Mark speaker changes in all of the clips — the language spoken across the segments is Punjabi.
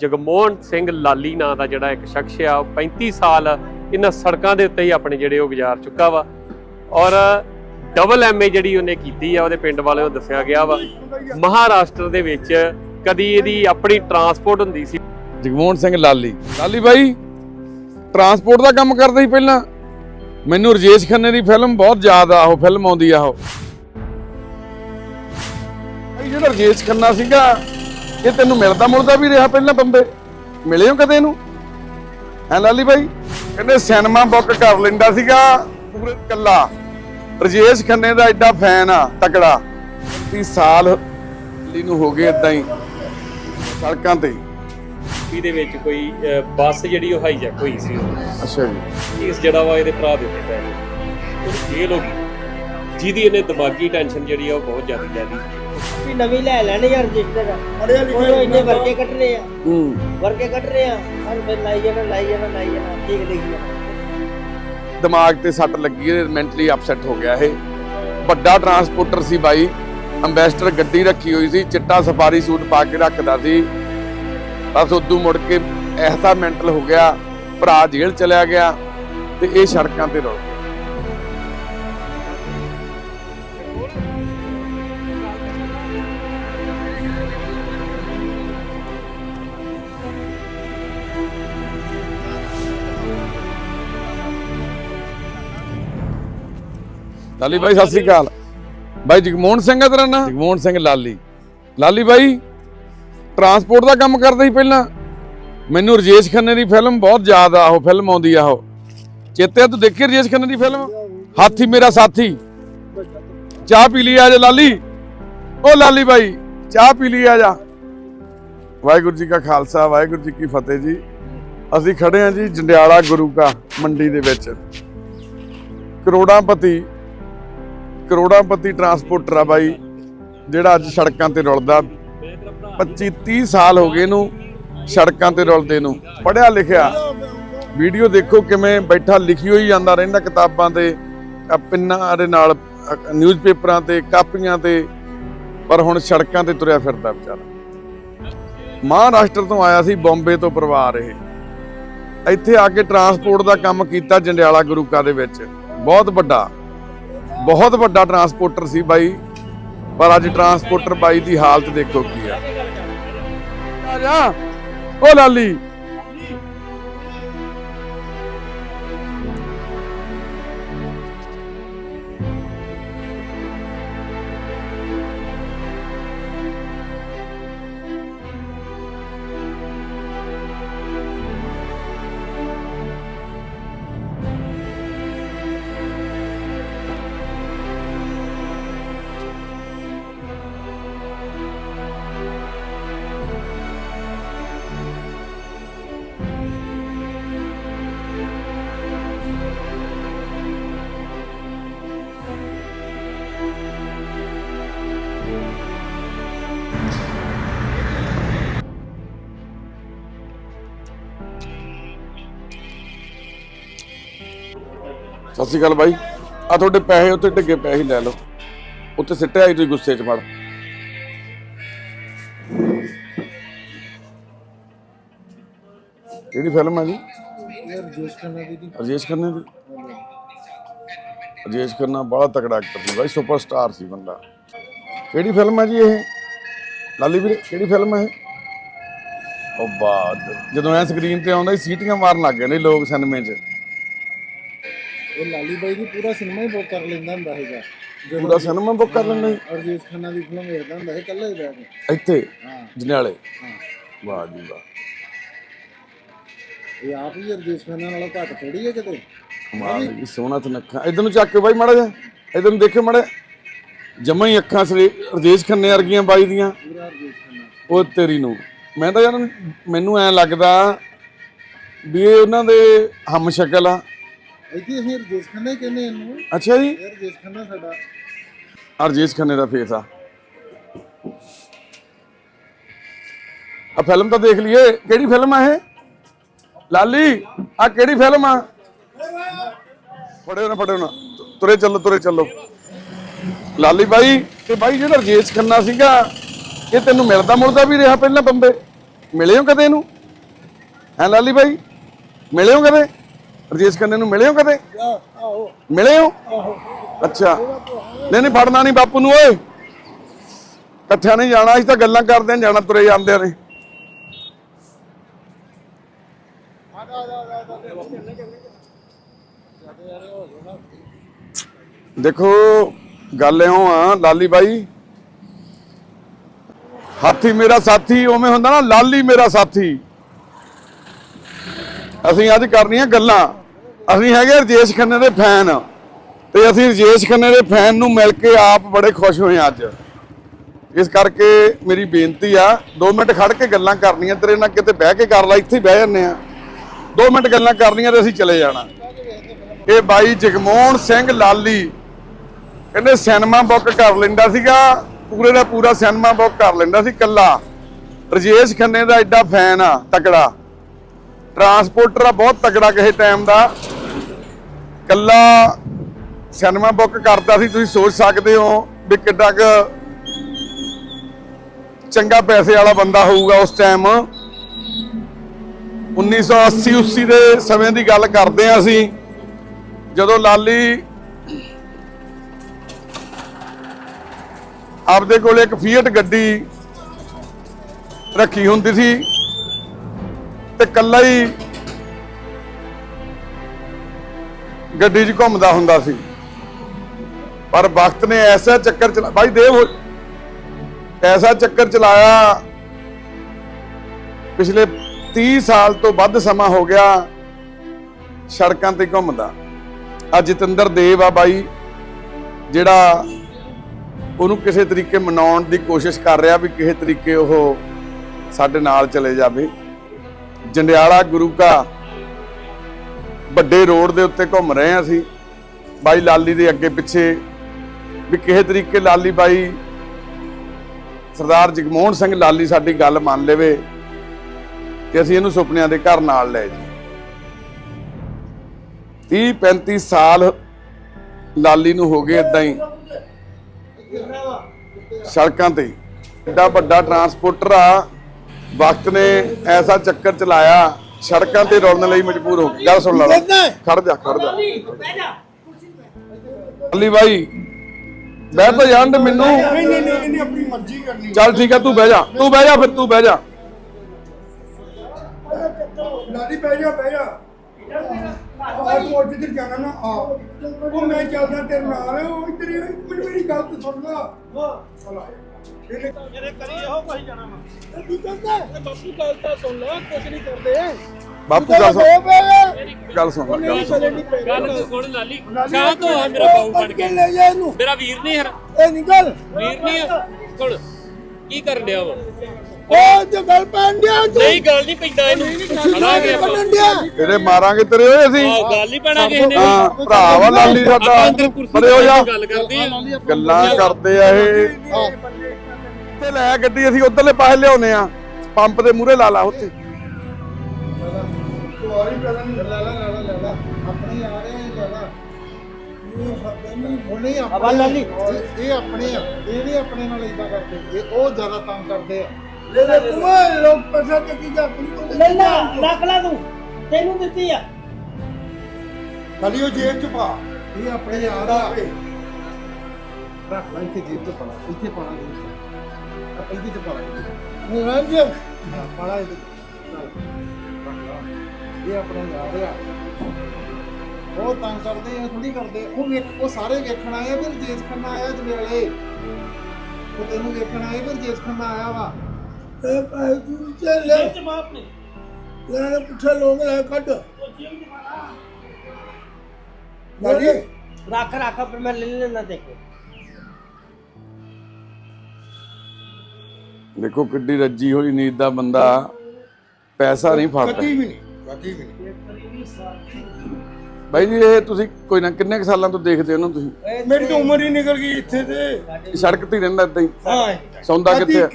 Speaker 1: ਜਗਮੋਹਨ ਸਿੰਘ ਲਾਲੀ ਨਾਂ ਦਾ ਜਿਹੜਾ ਇੱਕ ਸ਼ਖਸ ਆ 35 ਸਾਲ ਇਹਨਾਂ ਸੜਕਾਂ ਦੇ ਉੱਤੇ ਹੀ ਆਪਣੇ ਜਿਹੜੇ ਉਹ ਗੁਜ਼ਾਰ ਚੁੱਕਾ ਵਾ। ਔਰ ਡਬਲ ਐਮਏ ਜਿਹੜੀ ਉਹਨੇ ਕੀਤੀ ਆ, ਉਹਦੇ ਪਿੰਡ ਵਾਲਿਆਂ ਨੂੰ ਦੱਸਿਆ ਗਿਆ ਵਾ। ਮਹਾਰਾਸ਼ਟਰ ਦੇ ਵਿੱਚ ਕਦੀ ਇਹਦੀ ਆਪਣੀ ਟਰਾਂਸਪੋਰਟ ਹੁੰਦੀ ਸੀ।
Speaker 2: ਜਗਮੋਹਨ ਸਿੰਘ ਲਾਲੀ। ਲਾਲੀ ਬਾਈ ਟਰਾਂਸਪੋਰਟ ਦਾ ਕੰਮ ਕਰਦਾ ਸੀ ਪਹਿਲਾਂ। ਮੈਨੂੰ ਰਜੇਸ਼ ਖੰਨੇ ਦੀ ਫਿਲਮ ਬਹੁਤ ਯਾਦ ਆ, ਉਹ ਫਿਲਮ ਆਉਂਦੀ ਆ ਉਹ। ਜਿਹੜਾ ਰਜੇਸ਼ ਖੰਨਾ ਸੀਗਾ ਇਹ ਤੈਨੂੰ ਮਿਲਦਾ ਮੁਲਦਾ ਵੀ ਰਿਹਾ ਪਹਿਲਾਂ ਬੰਬੇ? ਮਿਲੇ ਹੋ ਕਦੇ ਇਹਨੂੰ? ਹੈ ਲਾਲੀ ਬਾਈ? ਕਹਿੰਦੇ ਸਿਨੇਮਾ ਬੁੱਕ ਕਰ ਲੈਂਦਾ ਸੀਗਾ ਪੂਰੇ ਕੱਲਾ ਰਜੇਸ਼ ਖੰਨੇ ਦਾ ਐਡਾ ਫੈਨ ਆ ਤਕੜਾ। 30 ਸਾਲ ਲਈ ਨੂੰ ਹੋ ਗਏ ਇਦਾਂ ਹੀ ਸੜਕਾਂ ਤੇ।
Speaker 1: ਇਹਦੇ ਵਿੱਚ ਕੋਈ ਅਹ, ਬੱਸ ਜਿਹੜੀ ਉਹ ਹਾਈਜੈਕ ਹੋਈ ਸੀ
Speaker 2: ਅੱਛਾ ਜੀ।
Speaker 1: ਇਸ ਜਿਹੜਾ ਵਾ ਇਹਦੇ ਭਰਾ ਦੇ ਉੱਤੇ ਪੈ ਗਿਆ ਉਹ ਜੇਲ੍ਹ ਹੋ ਗਈ ਜਿਹਦੀ ਇਹਨੇ ਦਿਮਾਗੀ ਟੈਨਸ਼ਨ ਜਿਹੜੀ ਆ ਉਹ ਬਹੁਤ ਜ਼ਿਆਦਾ ਲੈ ਲਈ।
Speaker 3: ਵੀ ਨਵੀਂ ਲੈ ਲੈਣੀ ਯਾਰ ਰਜਿਸਟਰ ਉਹ ਇੰਨੇ ਵਰਕੇ ਕੱਟਣੇ ਆ।
Speaker 2: ਹੂੰ।
Speaker 3: ਵਰਕੇ ਕੱਟਣੇ ਆ। ਹਰ ਫਿਰ ਲਾਈ ਜਾਣਾ ਲਾਈ ਜਾਣਾ ਲਾਈ ਜਾਣਾ। ਠੀਕ ਦੇਖੀ
Speaker 2: ਦਿਮਾਗ ਤੇ ਸੱਟ ਲੱਗੀ ਹੈ ਮੈਂਟਲੀ ਅਪਸੈਟ ਹੋ ਗਿਆ ਇਹ। ਵੱਡਾ ਟਰਾਂਸਪੋਰਟਰ ਸੀ ਬਾਈ। ਅੰਬੈਸਡਰ ਗੱਡੀ ਰੱਖੀ ਹੋਈ ਸੀ ਚਿੱਟਾ ਸਫਾਰੀ ਸੂਟ ਪਾ ਕੇ ਰੱਖਦਾ ਸੀ। ਬਸ ਉਦੋਂ ਮੁੜ ਕੇ ਐਸਾ ਮੈਂਟਲ ਹੋ ਗਿਆ ਭਰਾ ਜੇਲ੍ਹ ਚਲਿਆ ਗਿਆ ਤੇ ਇਹ ਸੜਕਾਂ ਤੇ ਰੁਲ ਗਿਆ। ਲਾਲੀ ਬਾਈ ਸਤਿ ਸ੍ਰੀ ਅਕਾਲ। ਬਾਈ ਜਗਮੋਹਨ ਸਿੰਘ ਆ ਤੇਰਾ ਨਾਂ? ਜਗਮੋਹਨ ਸਿੰਘ ਲਾਲੀ। ਲਾਲੀ ਬਾਈ ਟਰਾਂਸਪੋਰਟ ਦਾ ਕੰਮ ਕਰਦਾ ਸੀ ਪਹਿਲਾਂ? ਮੈਨੂੰ ਰਜੇਸ਼ ਖੰਨੇ ਦੀ ਫਿਲਮ ਬਹੁਤ ਯਾਦ ਆ ਉਹ ਫਿਲਮ ਆਉਂਦੀ ਆ ਉਹ। ਚੇਤੇ ਤੂੰ ਦੇਖੀ ਰਜੇਸ਼ ਖੰਨੇ ਦੀ ਫਿਲਮ ਹਾਥੀ ਮੇਰਾ ਸਾਥੀ। ਚਾਹ ਪੀ ਲਈ ਆ ਜਾ ਲਾਲੀ। ਓ ਲਾਲੀ ਬਾਈ ਚਾਹ ਪੀ ਲਈ ਆ ਜਾ। ਵਾਹਿਗੁਰੂ ਜੀ ਕਾ ਖਾਲਸਾ ਵਾਹਿਗੁਰੂ ਜੀ ਕੀ ਫਤਿਹ ਜੀ। ਅਸੀਂ ਖੜੇ ਆ ਜੀ ਜੰਡਿਆਲਾ ਗੁਰੂ ਕਾ ਮੰਡੀ ਦੇ ਵਿੱਚ। ਕਰੋੜਾਂਪਤੀ ਕਰੋੜਾਂਪਤੀ ਟਰਾਂਸਪੋਰਟਰ ਆ ਬਾਈ, ਜਿਹੜਾ ਅੱਜ ਸੜਕਾਂ ਤੇ ਰੁਲਦਾ। 25 30 ਸਾਲ ਹੋ ਗਏ ਇਹਨੂੰ ਸੜਕਾਂ ਤੇ ਰੁਲਦੇ ਨੂੰ। ਪੜਿਆ ਲਿਖਿਆ। ਵੀਡੀਓ ਦੇਖੋ ਕਿਵੇਂ ਬੈਠਾ, ਲਿਖੀ ਹੋਈ ਜਾਂਦਾ ਰਹਿੰਦਾ ਕਿਤਾਬਾਂ ਤੇ ਪਿੰਨਾਂ ਦੇ ਨਾਲ ਅਹ ਨਿਊਜ਼ਪੇਪਰਾਂ ਤੇ, ਕਾਪੀਆਂ ਤੇ, ਪਰ ਹੁਣ ਸੜਕਾਂ ਤੇ ਤੁਰਿਆ ਫਿਰਦਾ ਵਿਚਾਰਾ। ਮਹਾਰਾਸ਼ਟਰ ਤੋਂ ਆਇਆ ਸੀ ਬੰਬੇ ਤੋਂ ਪਰਿਵਾਰ ਇਹ। ਇੱਥੇ ਆ ਕੇ ਟਰਾਂਸਪੋਰਟ ਦਾ ਕੰਮ ਕੀਤਾ ਜੰਡਿਆਲਾ ਗੁਰੂਕਾ ਦੇ ਵਿੱਚ। ਬਹੁਤ ਵੱਡਾ। ਬਹੁਤ ਵੱਡਾ ਟਰਾਂਸਪੋਰਟਰ ਸੀ ਬਾਈ, ਪਰ ਅੱਜ ਟਰਾਂਸਪੋਰਟਰ ਬਾਈ ਦੀ ਹਾਲਤ ਦੇਖੋ ਕੀ ਆ ਆ ਜਾ। ਓ ਲਾਲੀ ਸਤਿ ਸ਼੍ਰੀ ਅਕਾਲ ਬਾਈ। ਆ ਤੁਹਾਡੇ ਪੈਸੇ ਉੱਤੇ ਡਿੱਗੇ ਪੈਸੇ ਲੈ ਲਓ। ਉੱਤੇ ਸਿੱਟਿਆ ਸੀ ਤੁਸੀਂ ਗੁੱਸੇ 'ਚ ਫੜ ਕਿਹੜੀ ਫਿਲਮ ਹੈ ਜੀ? ਰਜੇਸ਼ ਖੰਨਾ ਦੀ। ਰਜੇਸ਼ ਖੰਨਾ ਦੀ ਰਜੇਸ਼ ਖੰਨਾ ਬੜਾ ਤਕੜਾ ਐਕਟਰ ਸੀ ਬਾਈ ਸੁਪਰਸਟਾਰ ਸੀ ਬੰਦਾ। ਕਿਹੜੀ ਫਿਲਮ ਹੈ ਜੀ ਇਹ? ਲਾਲੀ ਵੀਰੇ, ਕਿਹੜੀ ਫਿਲਮ ਹੈ ਇਹ? ਉਹ ਬਾਦ। ਜਦੋਂ ਐ ਸਕਰੀਨ ਤੇ ਆਉਂਦਾ ਸੀ, ਸੀਟੀਆਂ ਮਾਰਨ ਲੱਗ ਗਏ ਨੇ ਲੋਕ ਸਿਨੇਮੇ 'ਚ।
Speaker 4: ਇਹ ਲਾਲੀ ਬਾਈ ਦੀ ਪੂਰਾ ਸਿਨੇਮਾ ਹੀ ਬੁੱਕ ਕਰ ਲੈਂਦਾ ਹੁੰਦਾ ਜਦੋਂ
Speaker 2: ਪੂਰਾ ਸਿਨੇਮਾ ਬੁੱਕ ਕਰ ਲੈਂਦਾ ਸੀ?
Speaker 4: ਅਰਜੀਤ ਖੰਨਾ ਦੀ ਫਿਲਮ ਵੇਖਦਾ ਹੁੰਦਾ ਸੀ ਇਕੱਲਾ ਹੀ ਬੈਠ ਕੇ।
Speaker 2: ਇੱਥੇ?
Speaker 4: ਹਾਂ।
Speaker 2: ਜਨਿਆਲੇ?
Speaker 4: ਹਾਂ।
Speaker 2: ਵਾਹ ਜੀ ਵਾਹ।
Speaker 4: ਇਹ ਆਪ ਹੀ ਅਰਜੀਤ ਖੰਨਾ ਨਾਲੋਂ ਘੱਟ ਥੋੜੀ ਹੈ ਕਿਤੇ?
Speaker 2: ਕਮਾਲ ਦੀ ਸੋਹਣਾ ਸੁਨੱਖਾ ਇਧਰ ਨੂੰ ਚੱਕ ਕੇ ਬਾਈ ਮਾੜਾ ਜਾ ਇਧਰ ਨੂੰ ਦੇਖਿਓ ਮਾੜਾ ਜਮਾ ਹੀ ਅੱਖਾਂ ਸਲੇ ਰਜੇਸ਼ ਖੰਨੇ ਵਰਗੀਆਂ ਬਾਈ ਦੀਆਂ।
Speaker 4: ਪੂਰਾ ਅਰਜੀਤ ਖੰਨਾ।
Speaker 2: ਉਹ ਤੇਰੀ ਨੂੰ ਮੈਂ ਤਾਂ ਯਾਰ ਮੈਨੂੰ ਐ ਲੱਗਦਾ ਵੀ ਇਹ ਉਹਨਾਂ ਦੇ ਹਮ ਸ਼ਕਲ ਆ।
Speaker 4: ਇੱਥੇ ਅਸੀਂ ਅਰਜੀਤ ਖੰਨਾ ਹੀ ਕਹਿੰਦੇ ਇਹਨੂੰ।
Speaker 2: ਅੱਛਾ ਜੀ।
Speaker 4: ਇਹ ਅਰਜੀਤ ਖੰਨਾ ਸਾਡਾ।
Speaker 2: ਰਜੇਸ਼ ਖੰਨੇ ਦਾ ਫੇਸ ਆ। ਆ ਫਿਲਮ ਤਾਂ ਦੇਖ ਲਈਏ। ਕਿਹੜੀ ਫਿਲਮ ਆ ਇਹ? ਲਾਲੀ ਆ ਕਿਹੜੀ ਫਿਲਮ ਆ? ਫੜਿਓ ਨਾ ਫੜਿਓ ਨਾ। ਤੁਰੇ ਚੱਲੋ ਤੁਰੇ ਚੱਲੋ। ਲਾਲੀ ਬਾਈ ਤੇ ਬਾਈ ਜਿਹੜਾ ਰਜੇਸ਼ ਖੰਨਾ ਸੀਗਾ ਇਹ ਤੈਨੂੰ ਮਿਲਦਾ ਮੁਲਦਾ ਵੀ ਰਿਹਾ ਪਹਿਲਾਂ ਬੰਬੇ? ਮਿਲੇ ਹੋ ਕਦੇ ਇਹਨੂੰ? ਹੈ ਲਾਲੀ ਬਾਈ? ਮਿਲੇ ਹੋ ਕਦੇ? ਰਜੇਸ਼ ਖੰਨੇ ਨੂੰ ਮਿਲੇ ਹੋ ਕਦੇ?
Speaker 4: ਆਹੋ
Speaker 2: ਮਿਲੇ ਹੋ? ਅੱਛਾ। ਨਹੀਂ ਨਹੀਂ, ਫੜਨਾ ਨਹੀਂ ਬਾਪੂ ਨੂੰ, ਓਏ। ਇਕੱਠਿਆਂ ਨਹੀਂ ਜਾਣਾ, ਅਸੀਂ ਤਾਂ ਗੱਲਾਂ ਕਰਦੇ ਆਂ ਜਾਣਾ ਤੁਰੇ ਜਾਂਦੇ ਨੇ। ਦੇਖੋ, ਗੱਲ ਇਉਂ ਆ, ਲਾਲੀ ਬਾਈ। ਹਾਥੀ ਮੇਰਾ ਸਾਥੀ, ਉਵੇਂ ਹੁੰਦਾ ਨਾ, ਲਾਲੀ ਮੇਰਾ ਸਾਥੀ। ਅਸੀਂ ਅੱਜ ਕਰਨੀਆਂ ਗੱਲਾਂ। ਅਸੀਂ ਹੈਗੇ ਰਜੇਸ਼ ਖੰਨੇ ਦੇ ਫੈਨ। ਤੇ ਅਸੀਂ ਰਜੇਸ਼ ਖੰਨੇ ਦੇ ਫੈਨ ਨੂੰ ਮਿਲ ਕੇ ਆਪ ਬੜੇ ਖੁਸ਼ ਹੋਏ ਅੱਜ। ਇਸ ਕਰਕੇ ਮੇਰੀ ਬੇਨਤੀ ਆ 2 ਮਿੰਟ ਖੜ ਕੇ ਗੱਲਾਂ ਕਰਨੀਆਂ, ਤੇਰੇ ਨਾਲ ਕਿਤੇ ਬਹਿ ਕੇ ਕਰ ਲੈ, ਇੱਥੇ ਬਹਿ ਜੰਨੇ ਆ 2 ਮਿੰਟ ਗੱਲਾਂ ਕਰਨੀਆਂ ਤੇ ਅਸੀਂ ਚਲੇ ਜਾਣਾ। ਇਹ ਬਾਈ ਜਗਮੋਹਨ ਸਿੰਘ ਲਾਲੀ ਕਹਿੰਦੇ ਸਿਨੇਮਾ ਬੁੱਕ ਕਰ ਲੈਂਦਾ ਸੀਗਾ। ਪੂਰੇ ਦਾ ਪੂਰਾ ਸਿਨੇਮਾ ਬੁੱਕ ਕਰ ਲੈਂਦਾ ਸੀ ਕੱਲਾ ਰਜੇਸ਼ ਖੰਨੇ ਦਾ ਐਡਾ ਫੈਨ ਆ, ਤਕੜਾ। ਟਰਾਂਸਪੋਰਟਰ ਆ ਬਹੁਤ ਤਕੜਾ ਕਿਸੇ ਟਾਈਮ ਦਾ। ਕੱਲਾ ਸਿਨੇਮਾ ਬੁੱਕ ਕਰਦਾ ਸੀ, ਤੁਸੀਂ ਸੋਚ ਸਕਦੇ ਹੋ ਵੀ ਕਿੱਡਾ ਕੁ ਚੰਗਾ ਪੈਸੇ ਵਾਲਾ ਬੰਦਾ ਹੋਊਗਾ ਉਸ ਟਾਈਮ 1980 80 ਦੇ ਸਮੇਂ ਦੀ ਗੱਲ ਕਰਦੇ ਆ ਅਸੀਂ, ਜਦੋਂ ਲਾਲੀ ਆਪਦੇ ਕੋਲ ਇੱਕ ਫੀਟ ਗੱਡੀ ਰੱਖੀ ਹੁੰਦੀ ਸੀ ਤੇ ਕੱਲਾ ਹੀ ਗੱਡੀ 'ਚ ਘੁੰਮਦਾ ਹੁੰਦਾ ਸੀ। ਪਰ ਵਕਤ ਨੇ ਐਸਾ ਚੱਕਰ ਚਲਾ ਭਾਈ ਦੇਵ ਐਸਾ ਚੱਕਰ ਚਲਾਇਆ, ਪਿਛਲੇ 30 ਸਾਲ ਤੋਂ ਵੱਧ ਸਮਾਂ ਹੋ ਗਿਆ ਸੜਕਾਂ ਤੇ ਘੁੰਮਦਾ। ਆ ਜਤਿੰਦਰ ਦੇਵ ਆ ਬਾਈ, ਜਿਹੜਾ ਉਹਨੂੰ ਕਿਸੇ ਤਰੀਕੇ ਮਨਾਉਣ ਦੀ ਕੋਸ਼ਿਸ਼ ਕਰ ਰਿਹਾ ਵੀ ਕਿਸੇ ਤਰੀਕੇ ਉਹ ਸਾਡੇ ਨਾਲ ਚਲੇ ਜਾਵੇ। ਜੰਡਿਆਲਾ ਗੁਰੂ ਕਾ ਵੱਡੇ ਰੋਡ ਦੇ ਉੱਤੇ ਘੁੰਮ ਰਹੇ ਹਾਂ ਅਸੀਂ। ਬਾਈ ਲਾਲੀ ਦੇ ਅੱਗੇ ਪਿੱਛੇ ਵੀ ਕਿਸੇ ਤਰੀਕੇ ਲਾਲੀ ਬਾਈ ਸਰਦਾਰ ਜਗਮੋਹਨ ਸਿੰਘ ਲਾਲੀ ਸਾਡੀ ਗੱਲ ਮੰਨ ਲਵੇ ਕਿ ਅਸੀਂ ਇਹਨੂੰ ਸੁਪਨਿਆਂ ਦੇ ਘਰ ਨਾਲ ਲੈ ਜੀ 30 35 ਸਾਲ ਲਾਲੀ ਨੂੰ ਹੋ ਗਏ ਇਦਾਂ ਹੀ ਸੜਕਾਂ ਤੇ। ਐਡਾ ਵੱਡਾ ਟਰਾਂਸਪੋਰਟਰ ਆ ਵਕਤ ਨੇ ਐਸਾ ਚੱਕਰ ਚਲਾਇਆ ਸੜਕਾਂ ਤੇ ਰੁਲਣ ਲਈ ਮਜਬੂਰ ਹੋ ਗਿਆ ਗੱਲ ਸੁਣ ਲਾ ਖੜ ਜਾ ਖੜ ਜਾ। ਅਲੀ ਬਾਈ ਬਹਿ ਤਾਂ ਜਾਣ ਦੇ ਮੈਨੂੰ
Speaker 4: ਨਹੀਂ ਨਹੀਂ ਨਹੀਂ ਇਹਨੇ ਆਪਣੀ ਮਰਜ਼ੀ ਕਰਨੀ।
Speaker 2: ਚੱਲ ਠੀਕ ਆ ਤੂੰ ਬਹਿ ਜਾ ਤੂੰ ਬਹਿ ਜਾ ਫਿਰ ਤੂੰ ਬਹਿ ਜਾ।
Speaker 4: ਲਾਲੀ ਬਹਿ ਜਾ ਬਹਿ ਜਾ। ਆ ਤੂੰ ਅੱਜ ਜਿੱਧਰ ਜਾਣਾ ਨਾ ਆ। ਉਹ ਮੈਂ ਚੱਲਦਾ ਤੇਰੇ ਨਾਲ ਉਹ ਇੱਧਰ ਹੀ- ਮੈਨੂੰ ਮੇਰੀ ਗੱਲ ਸੁਣ ਲਾ। ਚਲਾ ਇਹਨੇ
Speaker 3: ਜਿਹੜੇ ਕਰੀ ਇਹੋ ਕੁਝ ਜਾਣਾ ਵਾ
Speaker 4: ਕੀ ਕਰਦਾ
Speaker 3: ਬਾਪੂ ਗੱਲ ਤਾਂ ਸੁਣ ਲੈ ਕੁਝ ਨਹੀਂ ਕਰਦੇ
Speaker 2: ਬਾਪੂ ਗੱਲ ਸੁਣ ਗੱਲ ਸੁਣ ਲੈ, ਗੱਲ ਸੁਣ
Speaker 1: ਤੂੰ ਲਾਲੀ ਸ਼ਾਂਤ ਹੋ ਆ ਮੇਰਾ ਬਾਹੂ ਬਣ ਕੇ
Speaker 4: ਲੈ ਜਾ ਇਹਨੂੰ
Speaker 1: ਮੇਰਾ ਵੀਰ ਨਹੀਂ ਹਰ
Speaker 4: ਇਹ ਨਿਕਲ
Speaker 1: ਵੀਰ ਨਹੀਂ ਸੁਣ ਕੀ ਕਰਨ ਡਿਆ ਵਾ
Speaker 4: ਉਹ ਜੇ ਗੱਲ ਪੈਣ ਡਿਆ ਤੂੰ
Speaker 1: ਨਹੀਂ ਗੱਲ ਨਹੀਂ ਪੈਂਦਾ ਇਹਨੂੰ ਖੜਾਂਗੇ
Speaker 2: ਤੇਰੇ ਮਾਰਾਂਗੇ ਤੇਰੇ ਓਏ ਅਸੀਂ
Speaker 1: ਗੱਲ ਨਹੀਂ ਪੈਣਾ ਕਿਸੇ ਨੇ
Speaker 2: ਹਾਂ ਭਰਾ ਵਾ ਲਾਲੀ ਸਾਡਾ ਪਰੇ ਹੋ ਜਾ
Speaker 1: ਤੇ ਗੱਲ ਕਰਦੇ ਆ
Speaker 2: ਗੱਲਾਂ ਕਰਦੇ ਆ ਇਹ ਤੇ ਲੈ ਗੱਡੀ ਅਸੀਂ ਉਧਰਲੇ ਪਾਸੇ ਲਿਆਉਨੇ ਆ ਪੰਪ ਦੇ ਮੂਹਰੇ ਲਾ ਲਾ ਉੱਥੇ।
Speaker 4: ਕੁਆਰੀ ਕਦਮ ਲੈ ਲਾ ਲੈ ਲਾ ਲੈ ਲਾ ਆਪਣੇ ਆ ਰਹੇ ਆ ਲੈ ਲਾ ਇਹ ਸਾਡੇ ਨਹੀਂ ਉਹ ਨਹੀਂ
Speaker 3: ਹਵਾ ਲਾ ਲਈ।
Speaker 4: ਇਹ ਇਹ ਆਪਣੇ ਆ। ਇਹ ਨਹੀਂ ਆਪਣੇ ਨਾਲ ਇਦਾਂ ਕਰਦੇ। ਇਹ ਉਹ ਜ਼ਿਆਦਾ ਤੰਗ ਕਰਦੇ ਆ। ਲੈ ਲੈ ਤੂੰ ਲੋਕ ਪੈਸਾ ਤੇ ਕੀ ਜਾ
Speaker 3: ਲੈ ਲਾ ਰੱਖ ਲਾ ਤੂੰ। ਤੈਨੂੰ ਦਿੱਤੀ ਆ।
Speaker 4: ਖਾਲੀ ਉਹ ਜੇਬ ਚ ਪਾ। ਇਹ ਆਪਣੇ ਯਾਰ ਆ। ਰੱਖ ਲੈ ਇੱਥੇ ਜੇਬ ਚ ਪਾ। ਇੱਥੇ ਪਾਣਾ ਜੇਬ ਚ ਆ ਇਹਦੇ ਚ ਪਾ ਲੈ ਰੰਜ ਇਹ ਆਪਣੇ ਯਾਰ ਆ ਉਹ ਤੰਗ ਕਰਦੇ ਆ ਥੋੜੀ ਕਰਦੇ ਉਹ ਵੇਖ ਉਹ ਸਾਰੇ ਵੇਖਣ ਆਏ ਆ ਫਿਰ ਜੇਸ ਖੰਨਾ ਆਇਆ ਜਵੇਲੇ ਉਹ ਤੈਨੂੰ ਵੇਖਣ ਆਏ ਫਿਰ ਜੇਸ ਖੰਨਾ ਆਇਆ ਵਾ ਇਹ ਭਾਈ ਤੂੰ ਚੱਲ
Speaker 3: ਤੇ ਬਾਪ ਨੇ
Speaker 4: ਲੈ ਪੁੱਛੇ ਲੋਕ ਲੈ ਕੱਢ ਲਾਡੀ
Speaker 3: ਰੱਖ ਰੱਖ, ਫਿਰ ਮੈਂ ਲੈ ਲੈਣਾ ਦੇਖੋ
Speaker 2: ਦੇਖੋ ਕਿੱਡੀ ਰੱਜੀ ਹੋਈ ਨੀਂਦ ਦਾ ਬੰਦਾ ਪੈਸਾ ਨਹੀਂ ਫੜਦਾ।
Speaker 4: ਕਦੀ ਵੀ ਨਹੀਂ ਕਦੀ ਵੀ ਨਹੀਂ।
Speaker 2: ਬਾਈ ਜੀ ਇਹ ਤੁਸੀਂ ਕੋਈ ਨਾ ਕਿੰਨੇ ਕੁ ਸਾਲਾਂ ਤੋਂ ਦੇਖਦੇ ਹੋ ਨਾ ਤੁਸੀਂ?
Speaker 4: ਮੇਰੀ ਤਾਂ ਉਮਰ ਹੀ ਨਿਕਲ ਗਈ ਇੱਥੇ ਤੇ।
Speaker 2: ਇਹ ਸੜਕ ਤੇ ਹੀ ਰਹਿੰਦਾ ਏਦਾਂ ਹੀ।
Speaker 4: ਹਾਂ।
Speaker 2: ਸੌਂਦਾ ਕਿੱਥੇ ਆ?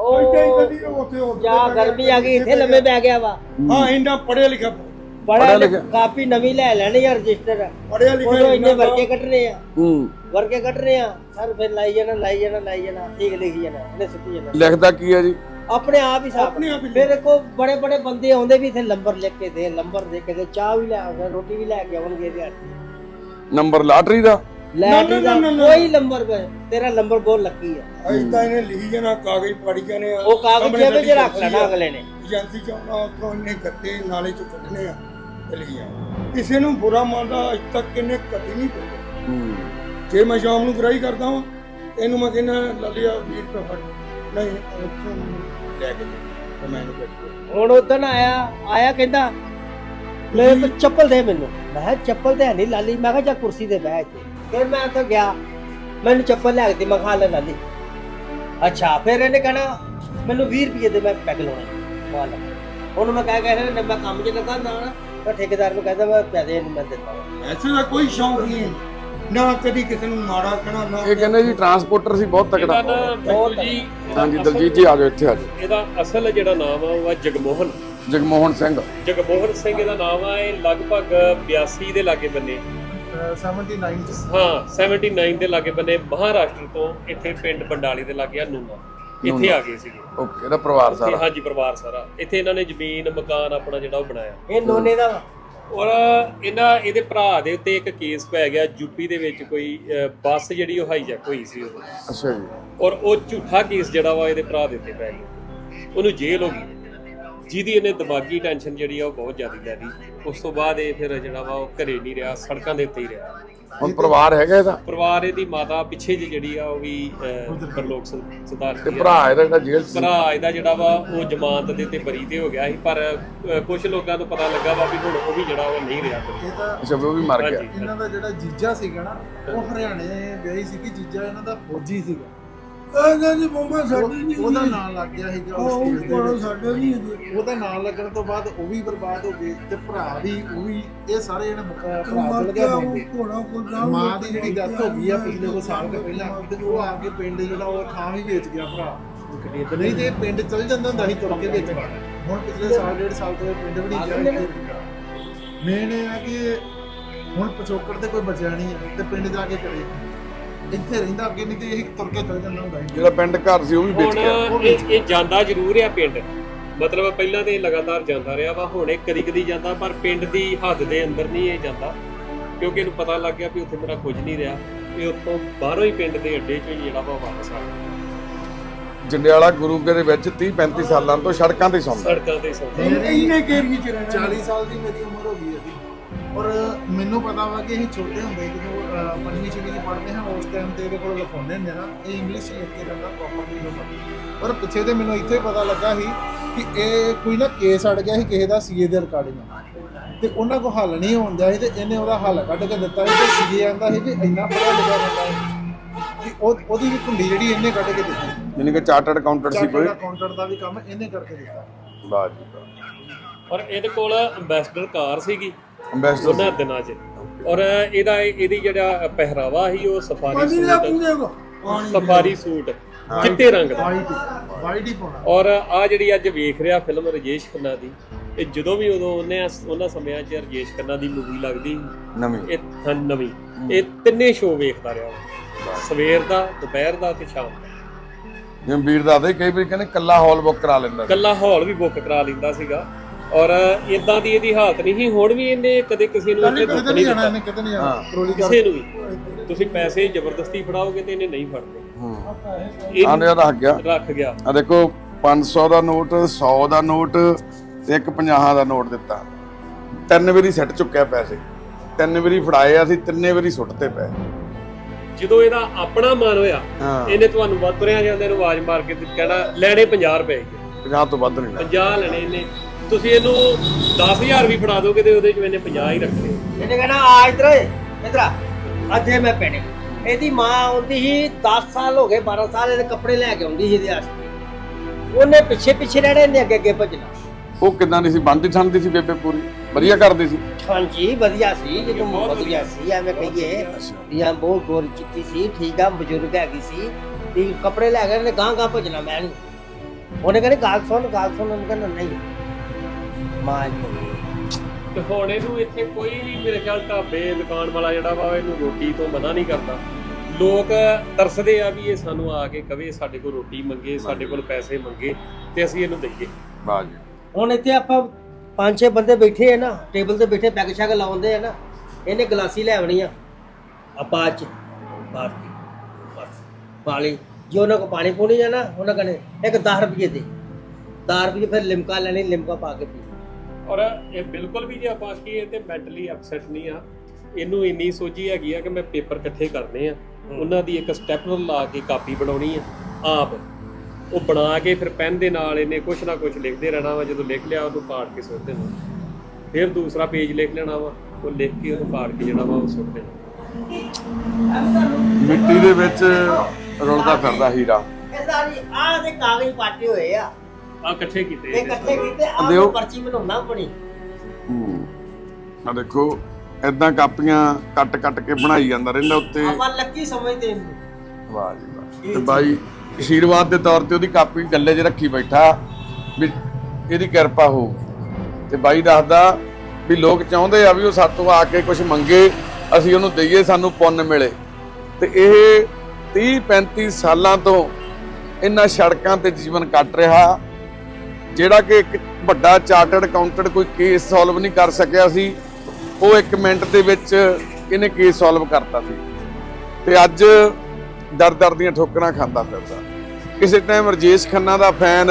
Speaker 3: ਉਹ
Speaker 4: ਕਦੀ ਕਦੀ ਉੱਥੇ ਹੋ
Speaker 3: ਜਾ ਗਰਮੀ ਆ ਗਈ ਇੱਥੇ ਲੰਮੇ ਪੈ ਗਿਆ ਵਾ।
Speaker 4: ਹਾਂ। ਇੰਨਾ ਪੜਿਆ ਲਿਖਿਆ
Speaker 3: ਬੜਾ
Speaker 2: ਪੜ੍ਹਿਆ ਲਿਖਿਆ।
Speaker 3: ਕਾਪੀ ਨਵੀਂ ਲੈ ਲੈਣੀ ਆ ਰਜਿਸਟਰ।
Speaker 4: ਪੜਿਆ ਲਿਖਿਆ
Speaker 3: ਇੰਨੇ ਵਰਕੇ ਕੱਢਣੇ ਆ।
Speaker 2: ਹੂੰ।
Speaker 3: ਵਰਕੇ ਕੱਢਣੇ ਆ। ਸਰ ਫਿਰ ਲਾਈ ਜਾਣਾ ਲਾਈ ਜਾਣਾ ਲਾਈ ਜਾਣਾ। ਠੀਕ ਲਿਖੀ ਜਾਣਾ। ਇਹਨੇ ਸੁੱਤੀ ਜਾਣਾ।
Speaker 2: ਲਿਖਦਾ ਕੀ ਹੈ ਜੀ?
Speaker 3: ਆਪਣੇ ਆਪ ਹੀ ਸਾਫ਼
Speaker 4: ਆਪਣੇ ਆਪ ਹੀ
Speaker 3: ਮੇਰੇ ਕੋ ਬੜੇ ਬੜੇ ਬੰਦੇ ਆਉਂਦੇ ਵੀ ਇੱਥੇ ਨੰਬਰ ਲਿਖ ਕੇ ਦੇ ਨੰਬਰ ਦੇ ਕੇ ਦੇ ਚਾਹ ਵੀ ਲੈ ਆਉਂਦੇ ਰੋਟੀ ਵੀ ਲੈ ਕੇ ਆਉਣਗੇ ਇਹਦੇ ਹੱਥ।
Speaker 2: ਨੰਬਰ ਲਾਟਰੀ ਦਾ?
Speaker 3: ਲੈਟਰੀ ਦਾ। ਕੋਈ ਨੰਬਰ ਪੇ ਤੇਰਾ ਨੰਬਰ ਬਹੁਤ ਲੱਕੀ ਹੈ
Speaker 4: ਐਦਾਂ ਇਹਨੇ ਲਿਖੀ ਜਾਣਾ ਕਾਗਜ਼ ਪੜ ਜਾਣੇ ਆ।
Speaker 3: ਉਹ ਕਾਗਜ਼
Speaker 4: ਸਾਹਮਣੇ
Speaker 3: ਜੇਬ
Speaker 4: ਸਾਡੀ
Speaker 3: ਰੱਖ ਲੈਣਾ ਅਗਲੇ ਨੇ।
Speaker 4: ਏਜੰਸੀ ਚ ਉੱਥੋਂ ਇਹਨੇ ਗੱਤੇ ਨਾਲੇ ਚ ਕੱਢਣੇ ਆ ਤੇ ਲਿਖੀ ਜਾਣਾ। ਕਿਸੇ ਨੂੰ ਬੁਰਾ ਮੰਨਦਾ ਅੱਜ ਤੱਕ ਇਹਨੇ ਕਦੀ ਨਹੀਂ ਬੋਲਿਆ।
Speaker 2: ਹੂੰ।
Speaker 4: ਜੇ ਮੈਂ ਸ਼ਾਮ ਨੂੰ ਗ੍ਰਾਈ ਕਰਦਾ ਹਾਂ ਇਹਨੂੰ ਮੈਂ ਕਹਿੰਦਾ ਲੱਲਿਆ 20 ਰੁਪਏ ਫੜ। ਨਹੀਂ ਉੱਥੋਂ ਲੈ ਕੇ ਦੇ। ਤੇ ਮੈਂ ਇਹਨੂੰ ਕੱਢ
Speaker 3: ਹੁਣ ਉਦਣ ਆਇਆ ਆਇਆ ਕਹਿੰਦਾ ਲੈ ਇੱਕ ਚੱਪਲ ਦੇ ਮੈਨੂੰ। ਮੈਂ ਕਿਹਾ ਚੱਪਲ ਤੇ ਹੈ ਨਹੀਂ ਲਾਲੀ ਮੈਂ ਕਿਹਾ ਜਾ ਕੁਰਸੀ ਤੇ ਬਹਿ ਇੱਥੇ। ਫਿਰ ਮੈਂ ਉੱਥੇ ਗਿਆ ਮੈਨੂੰ ਚੱਪਲ ਲੈ ਕੇ ਦਿੱਤੀ ਮੈਂ ਖਾ ਲੈ ਲਾਲੀ। ਅੱਛਾ ਫਿਰ ਇਹਨੇ ਕਹਿਣਾ ਮੈਨੂੰ 20 ਰੁਪਏ ਦੇ ਮੈਂ ਪੈਗ ਲਾਉਣਾ। ਮਾਲ ਉਹਨੂੰ ਮੈਂ ਕਹਿ ਕਹਿ ਰਿਹਾ ਮੈਂ ਕੰਮ 'ਚ ਲੱਗਾ ਨਾ ਨਾ ਤਾਂ ਠੇਕੇਦਾਰ ਨੂੰ ਕਹਿੰਦਾ ਮੈਂ ਪੈਸੇ ਨਹੀਂ ਮੈਂ ਦਿੰਦਾ
Speaker 4: ਐਸੇ ਦਾ ਕੋਈ ਸ਼ੌਂਕ ਨਹੀਂ। ਨਾ ਕਦੀ ਕਿਸੇ ਨੂੰ ਮਾੜਾ ਕਹਿਣਾ ਨਾ
Speaker 2: ਇਹ ਕਹਿੰਦੇ ਜੀ ਟਰਾਂਸਪੋਰਟਰ ਸੀ ਬਹੁਤ
Speaker 1: ਇਹਦਾ
Speaker 2: ਤਕੜਾ
Speaker 1: ਨਾ ਬਿੱਟੂ ਜੀ ਇਹਦਾ
Speaker 2: ਹਾਂਜੀ ਦਲਜੀਤ ਜੀ ਆ ਜਾਓ ਇੱਥੇ ਆ ਜਾਓ।
Speaker 1: ਇਹਦਾ ਅਸਲ ਜਿਹੜਾ ਨਾਮ ਆ ਉਹ ਆ ਜਗਮੋਹਨ।
Speaker 2: ਜਗਮੋਹਨ ਸਿੰਘ।
Speaker 1: ਜਗਮੋਹਨ ਸਿੰਘ ਇਹਦਾ ਨਾਮ ਆ ਇਹ ਲਗਭਗ 82 ਦੇ ਲਾਗੇ ਬੰਨੇ।
Speaker 4: 79
Speaker 1: ਹਾਂ 79 ਦੇ ਲਾਗੇ ਬੰਨੇ ਮਹਾਰਾਸ਼ਟਰ ਤੋਂ ਇੱਥੇ ਪਿੰਡ ਬੰਡਾਲੀ ਦੇ ਲਾਗੇ ਆ ਨੂਨਾ। ਇੱਥੇ ਆ ਗਏ ਸੀਗੇ।
Speaker 2: ਓਕੇ ਇਹਦਾ ਪਰਿਵਾਰ ਸਾਰਾ।
Speaker 1: ਹਾਂਜੀ ਪਰਿਵਾਰ ਸਾਰਾ। ਇੱਥੇ ਇਹਨਾਂ ਨੇ ਜ਼ਮੀਨ ਮਕਾਨ ਆਪਣਾ ਜਿਹੜਾ ਉਹ ਬਣਾਇਆ।
Speaker 3: ਇਹ ਨੋਨੇ ਦਾ ਵਾ।
Speaker 1: ਔਰ ਇਹਨਾਂ ਇਹਦੇ ਭਰਾ ਦੇ ਉੱਤੇ ਇੱਕ ਕੇਸ ਪੈ ਗਿਆ ਯੂਪੀ ਦੇ ਵਿੱਚ ਕੋਈ ਅਹ, ਬੱਸ ਜਿਹੜੀ ਉਹ ਹਾਈਜੈਕ ਹੋਈ ਸੀ ਉਦੋਂ
Speaker 2: ਅੱਛਾ ਜੀ।
Speaker 1: ਔਰ ਉਹ ਝੂਠਾ ਕੇਸ ਜਿਹੜਾ ਵਾ ਇਹਦੇ ਭਰਾ ਦੇ ਉੱਤੇ ਪੈ ਗਿਆ। ਉਹਨੂੰ ਜੇਲ੍ਹ ਹੋ ਗਈ। ਜਿਹਦੀ ਇਹਨੇ ਦਿਮਾਗੀ ਟੈਨਸ਼ਨ ਜਿਹੜੀ ਆ ਉਹ ਬਹੁਤ ਜ਼ਿਆਦਾ ਲੈ ਲਈ। ਉਸ ਤੋਂ ਬਾਅਦ ਇਹ ਫਿਰ ਜਿਹੜਾ ਵਾ ਉਹ ਘਰੇ ਨਹੀਂ ਰਿਹਾ ਸੜਕਾਂ ਦੇ ਉੱਤੇ ਹੀ ਰਿਹਾ।
Speaker 2: ਹੁਣ ਪਰਿਵਾਰ ਹੈਗਾ ਇਹਦਾ?
Speaker 1: ਪਰਿਵਾਰ ਇਹਦੀ ਮਾਤਾ ਪਿੱਛੇ ਜਿਹੀ ਜਿਹੜੀ ਆ ਉਹ ਵੀ ਪਰਲੋਕ ਸ-
Speaker 2: ਤੇ ਭਰਾ ਇਹਦਾ ਜਿਹੜਾ ਜੇਲ੍ਹ ਸੀ?
Speaker 1: ਭਰਾ ਇਹਦਾ ਜਿਹੜਾ ਵਾ ਉਹ ਜ਼ਮਾਨਤ ਦੇ ਤੇ ਬਰੀ ਤੇ ਹੋ ਗਿਆ ਸੀ ਪਰ ਕੁਝ ਲੋਕਾਂ ਨੂੰ ਪਤਾ ਲੱਗਾ ਵਾ ਵੀ ਹੁਣ ਉਹ ਵੀ ਜਿਹੜਾ ਉਹ ਨਹੀਂ ਰਿਹਾ ਕਰੀ।
Speaker 5: ਇਹ ਤਾਂ
Speaker 2: ਅੱਛਾ ਉਹ ਵੀ ਮਰ ਗਿਆ।
Speaker 5: ਇਹਨਾਂ ਦਾ ਜਿਹੜਾ ਜੀਜਾ ਸੀਗਾ ਨਾ ਉਹ ਹਰਿਆਣੇ ਵਿਆਹੀ ਸੀਗੀ ਜੀਜਾ ਇਹਨਾਂ ਦਾ ਫੌਜੀ ਸੀਗਾ।
Speaker 4: ਇਹਨਾਂ ਦੀ ਬੰਬਾ ਸਾਡੀ ਨਹੀਂ
Speaker 5: ਉਹ- ਉਹਦਾ ਨਾਮ ਲੱਗ ਗਿਆ ਸੀਗਾ ਉਸ
Speaker 4: ਉਹ
Speaker 5: ਦੇ
Speaker 4: ਕੋਲੋਂ ਸਾਡੇ ਨਹੀਂ ਹੈਗੇ।
Speaker 5: ਉਹਦਾ ਨਾਮ ਲੱਗਣ ਤੋਂ ਬਾਅਦ ਉਹ ਵੀ ਬਰਬਾਦ ਹੋ ਗਏ ਤੇ ਭਰਾ ਵੀ ਉਹ ਵੀ ਇਹ ਸਾਰੇ ਜਿਹੜੇ ਅਹ, ਭਰਾ
Speaker 4: ਮਰ
Speaker 5: ਚਲ
Speaker 4: ਗਿਆ
Speaker 5: ਗਿਆ
Speaker 4: ਉਹ
Speaker 5: ਬੰਦੇ
Speaker 4: ਘੋੜਾ ਕੋਲ ਜਾਊ
Speaker 5: ਮਾਂ ਦੀ ਜਿਹੜੀ ਡੈਥ ਹੋ ਗਈ ਆ ਪਿਛਲੇ ਕੋ ਸਾਲ ਕੁ ਪਹਿਲਾਂ ਤੇ ਉਹ ਆ ਕੇ ਪਿੰਡ ਜਿਹੜਾ ਉਹ ਥਾਂ ਵੀ ਵੇਚ ਗਿਆ ਭਰਾ। ਨਹੀਂ ਤੇ ਇਹ ਪਿੰਡ ਚਲ ਜਾਂਦਾ ਹੁੰਦਾ ਸੀ ਤੁਰ ਕੇ ਵਿੱਚ ਹੁਣ ਪਿਛਲੇ ਸਾਲ ਡੇਢ ਸਾਲ ਤੋਂ ਇਹ ਪਿੰਡ ਵੀ ਨਹੀਂ ਗਿਆ ਮੇਨ ਇਹ ਆ ਕਿ ਹੁਣ ਪਿਛੋਕੜ ਤੇ ਕੋਈ ਬਚਿਆ ਨਹੀਂ ਹੈ ਤੇ ਪਿੰਡ ਜਾ ਕੇ ਕਰੇ। ਇੱਥੇ ਰਹਿੰਦਾ ਅੱਗੇ ਨਹੀਂ ਤੇ ਇਹ ਤੁਰ ਕੇ ਚਲ ਜਾਂਦਾ ਹੁੰਦਾ ਸੀ।
Speaker 2: ਜਿਹੜਾ ਪਿੰਡ ਘਰ ਸੀ ਉਹ ਵੀ ਵੇਚ
Speaker 1: ਹੁਣ
Speaker 2: ਗਿਆ।
Speaker 1: ਇਹ ਇਹ ਜਾਂਦਾ ਜ਼ਰੂਰ ਆ ਪਿੰਡ। ਮਤਲਬ ਪਹਿਲਾਂ ਤੇ ਇਹ ਲਗਾਤਾਰ ਜਾਂਦਾ ਰਿਹਾ ਵਾ ਹੁਣ ਇਹ ਕਦੀ ਕਦੀ ਜਾਂਦਾ ਪਰ ਪਿੰਡ ਦੀ ਹੱਦ ਦੇ ਅੰਦਰ ਨਹੀਂ ਇਹ ਜਾਂਦਾ। ਕਿਉਂਕਿ ਇਹਨੂੰ ਪਤਾ ਲੱਗ ਗਿਆ ਵੀ ਉੱਥੇ ਮੇਰਾ ਕੁਝ ਨਹੀਂ ਰਿਹਾ। ਇਹ ਉੱਥੋਂ ਬਾਹਰੋਂ ਹੀ ਪਿੰਡ ਦੇ ਅੱਡੇ 'ਚੋਂ ਹੀ ਜਿਹੜਾ ਵਾ ਵਾਪਸ ਆ ਗਿਆ।
Speaker 2: ਜੰਡਿਆਲਾ ਗੁਰੂ ਕੇ ਦੇ ਵਿੱਚ 30 35 ਸਾਲਾਂ ਤੋਂ ਸੜਕਾਂ ਤੇ ਹੀ ਸੌਂਦਾ।
Speaker 1: ਸੜਕਾਂ ਤੇ ਸੌਂਦਾ।
Speaker 4: ਇੰਨੇ ਕੇਰੀ ਚ ਰਹਿਣਾ
Speaker 5: 40 ਸਾਲ ਦੀ ਮੇਰੀ ਉਮਰ ਹੋ ਗਈ ਹੈ ਜੀ। ਔਰ ਮੈਨੂੰ ਪਤਾ ਵਾ ਕਿ ਅਸੀਂ ਛੋਟੇ ਹੁੰਦੇ ਜਦੋਂ ਪੰਜਵੀਂ ਛੇਵੀਂ ਚ ਪੜ੍ਹਦੇ ਹਾਂ ਉਸ ਟਾਈਮ ਤੇ ਇਹਦੇ ਕੋਲ ਲਿਖਾਉਂਦੇ ਹੁੰਦੇ ਨਾ ਇਹ ਇੰਗਲਿਸ਼ ਲਿਖ ਕੇ ਦਿੰਦਾ ਪ੍ਰੋਪਰਲੀ ਲਿਖਾ ਪਰ ਪਿੱਛੇ ਤੇ ਮੈਨੂੰ ਇੱਥੇ ਪਤਾ ਲੱਗਾ ਸੀ ਕਿ ਇਹ ਕੋਈ ਨਾ ਕੇਸ ਅੜ ਗਿਆ ਸੀ ਕਿਸੇ ਦਾ ਸੀਏ ਦੇ ਰਿਕਾਰਡਿੰਗ ਤੇ ਉਹਨਾਂ ਕੋ ਹੱਲ ਨਹੀਂ ਹੁੰਦਾ ਸੀ ਤੇ ਇਹਨੇ ਉਹਦਾ ਹੱਲ ਕੱਢ ਕੇ ਦਿੱਤਾ ਸੀ ਤੇ ਸੀਏ ਆਂਦਾ ਸੀ ਵੀ ਇੰਨਾ ਪੜਿਆ ਲਿਖਿਆ ਬੰਦਾ ਹੈ ਕਿ ਉਹ ਉਹਦੀ ਵੀ ਕੁੰਡੀ ਜਿਹੜੀ ਇਹਨੇ ਕੱਢ ਕੇ ਦਿੱਤੀ।
Speaker 2: ਯਾਨੀ ਕਿ ਚਾਰਟਰਡ ਅਕਾਊਂਟੈਂਟ ਸੀ ਕੋਈ।
Speaker 5: ਚਾਰਟਰਡ ਅਕਾਊਂਟੈਂਟ ਦਾ ਵੀ ਕੰਮ ਇਹਨੇ ਕਰਕੇ ਦਿੱਤਾ।
Speaker 2: ਵਾਹ ਜੀ ਵਾਹ।
Speaker 1: ਔਰ ਇਹਦੇ ਕੋਲ ਅੰਬੈਸਡਰ ਕਾਰ ਸੀਗੀ
Speaker 2: ਅੰਬੈਸਡਰ
Speaker 1: ਉਹਨਾਂ ਦਿਨਾਂ 'ਚ। ਔਰ ਇਹਦਾ ਇਹਦੀ ਜਿਹੜਾ ਪਹਿਰਾਵਾ ਸੀ ਉਹ ਸਫਾਰੀ
Speaker 4: ਪਾਣੀ
Speaker 1: ਸੂਟ
Speaker 4: ਪੂਰੇ ਕੋ
Speaker 1: ਸਫਾਰੀ ਸੂਟ ਚਿੱਟੇ ਰੰਗ ਦਾ।
Speaker 5: ਵਾਈਟ ਵਾਈਟ ਹੀ ਪਾਉਣਾ।
Speaker 1: ਔਰ ਆ ਜਿਹੜੀ ਅੱਜ ਵੇਖ ਰਿਹਾ ਫਿਲਮ ਰਜੇਸ਼ ਖੰਨਾ ਦੀ ਇਹ ਜਦੋਂ ਵੀ ਉਦੋਂ ਉਹਨੇ ਉਹਨਾਂ ਸਮਿਆਂ 'ਚ ਰਜੇਸ਼ ਖੰਨਾ ਦੀ ਮੂਵੀ ਲੱਗਦੀ।
Speaker 2: ਨਵੀਂ।
Speaker 1: ਇਹ ਹਾਂ ਨਵੀਂ। ਇਹ ਤਿੰਨੇ ਸ਼ੋਅ ਵੇਖਦਾ ਰਿਹਾ ਉਹ। ਸਵੇਰ ਦਾ ਦੁਪਹਿਰ ਦਾ ਤੇ ਸ਼ਾਮ ਦਾ।
Speaker 2: ਜਿਵੇਂ ਵੀਰ ਦੱਸਦੇ ਕਈ ਵਾਰੀ ਕਹਿੰਦੇ ਕੱਲਾ ਹਾਲ ਬੁੱਕ ਕਰਾ ਲੈਂਦਾ ਸੀ।
Speaker 1: ਕੱਲਾ ਹਾਲ ਵੀ ਬੁੱਕ ਕਰਾ ਲੈਂਦਾ ਸੀਗਾ। ਔਰ ਇਦਾਂ ਦੀ ਇਹਦੀ ਹਾਲਤ ਨਹੀਂ ਸੀ। ਹੁਣ ਵੀ ਇਹਨੇ ਕਦੇ ਕਿਸੇ ਨੂੰ ਇੱਥੇ ਦੁੱਖ ਨਹੀਂ
Speaker 5: ਜਾਣਾ ਇਹਨੇ ਕਿਤੇ ਨਹੀਂ ਜਾਣਾ
Speaker 2: ਹਾਂ।
Speaker 5: ਟਰੋਲੀ ਕਰ
Speaker 1: ਕਿਸੇ ਨੂੰ ਵੀ। ਤੁਸੀਂ ਪੈਸੇ ਜ਼ਬਰਦਸਤੀ ਫੜਾਓਗੇ ਤੇ ਇਹਨੇ ਨਹੀਂ ਫੜਨੇ।
Speaker 2: ਹੂੰ।
Speaker 1: ਇਹ
Speaker 2: ਆਂਦੇ ਰੱਖ ਗਿਆ।
Speaker 1: ਰੱਖ ਗਿਆ।
Speaker 2: ਆ ਦੇਖੋ 500 ਦਾ ਨੋਟ 100 ਦਾ ਨੋਟ ਤੇ ਇੱਕ 50 ਦਾ ਨੋਟ ਦਿੱਤਾ। ਤਿੰਨ ਵਾਰੀ ਸੱਟ ਚੁੱਕਿਆ ਪੈਸੇ। ਤਿੰਨ ਵਾਰੀ ਫੜਾਏ ਆ ਅਸੀਂ ਤਿੰਨੇ ਵਾਰੀ ਸੁੱਟਤੇ ਪਏ।
Speaker 1: ਜਦੋਂ ਇਹਦਾ ਆਪਣਾ ਮਨ ਹੋਇਆ ਇਹਨੇ ਤੁਹਾਨੂੰ ਵੱਧ ਤੁਰਿਆ ਜਾਂਦੇ ਨੂੰ ਆਵਾਜ਼ ਮਾਰ ਕੇ ਤੇ ਕਹਿਣਾ ਲੈਣੇ 50 ਰੁਪਏ। ਜੀ
Speaker 2: 50 ਤੋਂ ਵੱਧ ਨਹੀਂ ਲੈਣਾ।
Speaker 1: 50 ਲੈਣੇ ਇਹਨੇ। ਤੁਸੀਂ ਇਹਨੂੰ 10000 ਵੀ ਫੜਾ ਦੋਗੇ ਤੇ ਉਹਦੇ ਚ ਇਹਨੇ 50 ਹੀ ਰੱਖਣੇ
Speaker 3: ਇਹਨੇ ਕਹਿਣਾ ਆ ਇਧਰ ਇਧਰ ਇਹ ਮੈਂ ਪੈਣੇ। ਇਹਦੀ ਮਾਂ ਆਉਂਦੀ ਸੀ 10 ਸਾਲ ਹੋ ਗਏ 12 ਸਾਲ ਇਹਦੇ ਕੱਪੜੇ ਲੈ ਕੇ ਆਉਂਦੀ ਸੀ ਇਹਦੇ ਵਾਸਤੇ। ਉਹਨੇ ਪਿੱਛੇ ਪਿੱਛੇ ਰਹਿਣਾ ਇਹਨੇ ਅੱਗੇ ਅੱਗੇ ਭੱਜਣਾ।
Speaker 2: ਉਹ ਕਿਦਾਂ ਦੀ ਸੀ? ਬੰਦੀ ਠੰਡੀ ਸੀ ਬੇਬੇ ਪੂਰੀ? ਵਧੀਆ ਕਰਦੀ ਸੀ?
Speaker 3: ਹਾਂਜੀ ਵਧੀਆ ਸੀ ਜਦੋਂ ਵਧੀਆ ਸੀ ਐਵੇਂ ਕਹੀਏ। ਜਾਂ ਬਹੁਤ ਗੋਰੀ ਚਿੱਟੀ ਸੀ ਠੀਕ ਆ ਬਜ਼ੁਰਗ ਹੈਗੀ ਸੀ। ਤੇ ਕੱਪੜੇ ਲੈ ਕੇ ਇਹਨੇ ਗਾਂ ਗਾਂ ਭੱਜਣਾ ਮੈਂ ਨਹੀਂ। ਉਹਨੇ ਕਹਿੰਦੇ ਗੱਲ ਸੁਣ ਗੱਲ ਸੁਣ ਉਹਨੇ ਕਹਿੰਦਾ ਨਹੀਂ। ਮਾਂ
Speaker 1: ਤੇ ਹੁਣ ਇਹਨੂੰ ਇੱਥੇ ਕੋਈ ਵੀ ਮੇਰੇ ਖਿਆਲ ਢਾਬੇ ਦੁਕਾਨ ਵਾਲਾ ਜਿਹੜਾ ਵਾ ਇਹਨੂੰ ਰੋਟੀ ਤੋਂ ਮਨਾ ਨਹੀਂ ਕਰਦਾ। ਲੋਕ ਤਰਸਦੇ ਆ ਵੀ ਇਹ ਸਾਨੂੰ ਆ ਕੇ ਕਵੇ ਸਾਡੇ ਕੋਲ ਰੋਟੀ ਮੰਗੇ ਸਾਡੇ ਕੋਲ ਪੈਸੇ ਮੰਗੇ ਤੇ ਅਸੀਂ ਇਹਨੂੰ ਦਈਏ।
Speaker 2: ਵਾਹ ਜੀ
Speaker 3: ਹੁਣ ਇੱਥੇ ਆਪਾਂ ਪੰਜ ਛੇ ਬੰਦੇ ਬੈਠੇ ਆ ਨਾ ਟੇਬਲ ਤੇ ਬੈਠੇ ਪੈਗ ਸ਼ੈਗ ਲਾਉਂਦੇ ਆ ਨਾ ਇਹਨੇ ਗਲਾਸੀ ਲੈ ਆਉਣੀ ਆ। ਆਪਾਂ ਅੱਜ ਬਾਤ ਬਸ ਪਾਣੀ ਜੇ ਉਹਨਾਂ ਕੋ ਪਾਣੀ ਪੂਣੀ ਆ ਨਾ ਉਹਨਾਂ ਕਨੇ ਇੱਕ 10 ਰੁਪਏ ਦੇ। 10 ਰੁਪਏ ਫਿਰ ਲਿਮਕਾ ਲੈਣੀ ਲਿਮਕਾ ਪਾ ਕੇ ਪੀ।
Speaker 1: ਔਰ ਇਹ ਬਿਲਕੁਲ ਵੀ ਜੇ ਆਪਾਂ ਕੀ ਤੇ ਮੈਂਟਲੀ ਅਪਸੈਟ ਨਹੀਂ ਆ। ਇਹਨੂੰ ਇੰਨੀ ਸੋਝੀ ਹੈਗੀ ਆ ਕਿ ਮੈਂ ਪੇਪਰ ਇਕੱਠੇ ਕਰਨੇ ਆ। ਉਹਨਾਂ ਦੀ ਇੱਕ ਸਟੈਪਲਰ ਲਾ ਕੇ ਕਾਪੀ ਬਣਾਉਣੀ ਆ। ਆਪ ਉਹ ਬਣਾ ਕੇ ਫਿਰ ਪੈਨ ਦੇ ਨਾਲ ਇਹਨੇ ਕੁਛ ਨਾ ਕੁਛ ਲਿਖਦੇ ਰਹਿਣਾ ਵਾ। ਜਦੋਂ ਲਿਖ ਲਿਆ ਉਹਨੂੰ ਪਾੜ ਕੇ ਸੁੱਟ ਦੇਣਾ। ਫਿਰ ਦੂਸਰਾ ਪੇਜ ਲਿਖ ਲੈਣਾ ਵਾ। ਉਹ ਲਿਖ ਕੇ ਉਹਨੂੰ ਪਾੜ ਕੇ ਜਿਹੜਾ ਵਾ ਉਹ ਸੁੱਟ ਦੇਣਾ।
Speaker 2: ਮਿੱਟੀ ਦੇ ਵਿੱਚ ਰੁਲਦਾ ਫਿਰਦਾ ਹੀਰਾ।
Speaker 3: ਇਹ ਸਾਰੀ ਆਹ ਦੇ ਕਾਗਜ਼ ਪਾਟੇ ਹੋਏ ਆ।
Speaker 1: ਆ ਇਕੱਠੇ ਕੀਤੇ
Speaker 3: ਇਹ ਇਕੱਠੇ ਕੀਤੇ ਆਹ
Speaker 2: ਦਿਓ।
Speaker 3: ਪਰਚੀ ਬਣਾਉਣਾ ਆਪਣੀ।
Speaker 2: ਆ ਦੇਖੋ ਇਦਾਂ ਕਾਪੀਆਂ ਕੱਟ ਕੱਟ ਕੇ ਬਣਾਈ ਜਾਂਦਾ ਰਹਿੰਦਾ ਉੱਤੇ।
Speaker 3: ਆਪਾਂ ਲੱਕੀ ਸਮਝਦੇ ਇਹਨੂੰ।
Speaker 2: ਵਾਹ ਜੀ ਵਾਹ। ਤੇ ਬਾਈ ਆਸ਼ੀਰਵਾਦ ਦੇ ਤੌਰ ਤੇ ਉਹਦੀ ਕਾਪੀ ਗੱਲੇ 'ਚ ਰੱਖੀ ਬੈਠਾ ਵੀ ਇਹਦੀ ਕਿਰਪਾ ਹੋਊ। ਤੇ ਬਾਈ ਦੱਸਦਾ ਵੀ ਲੋਕ ਚਾਹੁੰਦੇ ਆ ਵੀ ਉਹ ਸਾਤੋਂ ਆ ਕੇ ਕੁਝ ਮੰਗੇ ਅਸੀਂ ਉਹਨੂੰ ਦਈਏ ਸਾਨੂੰ ਪੁੰਨ ਮਿਲੇ। ਤੇ ਇਹ 30 35 ਸਾਲਾਂ ਤੋਂ ਇਹਨਾਂ ਸੜਕਾਂ ਤੇ ਜੀਵਨ ਕੱਟ ਰਿਹਾ। ਜਿਹੜਾ ਕਿ ਇੱਕ ਵੱਡਾ ਚਾਰਟਰਡ ਅਕਾਊਂਟੈਂਟ ਕੋਈ ਕੇਸ ਸੋਲਵ ਨਹੀਂ ਕਰ ਸਕਿਆ ਸੀ, ਉਹ 1 ਮਿੰਟ ਦੇ ਵਿੱਚ ਇਹਨੇ ਕੇਸ ਸੋਲਵ ਕਰਤਾ ਸੀ। ਤੇ ਅੱਜ ਦਰ ਦਰ ਦੀਆਂ ਠੋਕਰਾਂ ਖਾਂਦਾ ਫਿਰਦਾ। ਕਿਸੇ ਟਾਈਮ ਰਜੇਸ਼ ਖੰਨਾ ਦਾ ਫੈਨ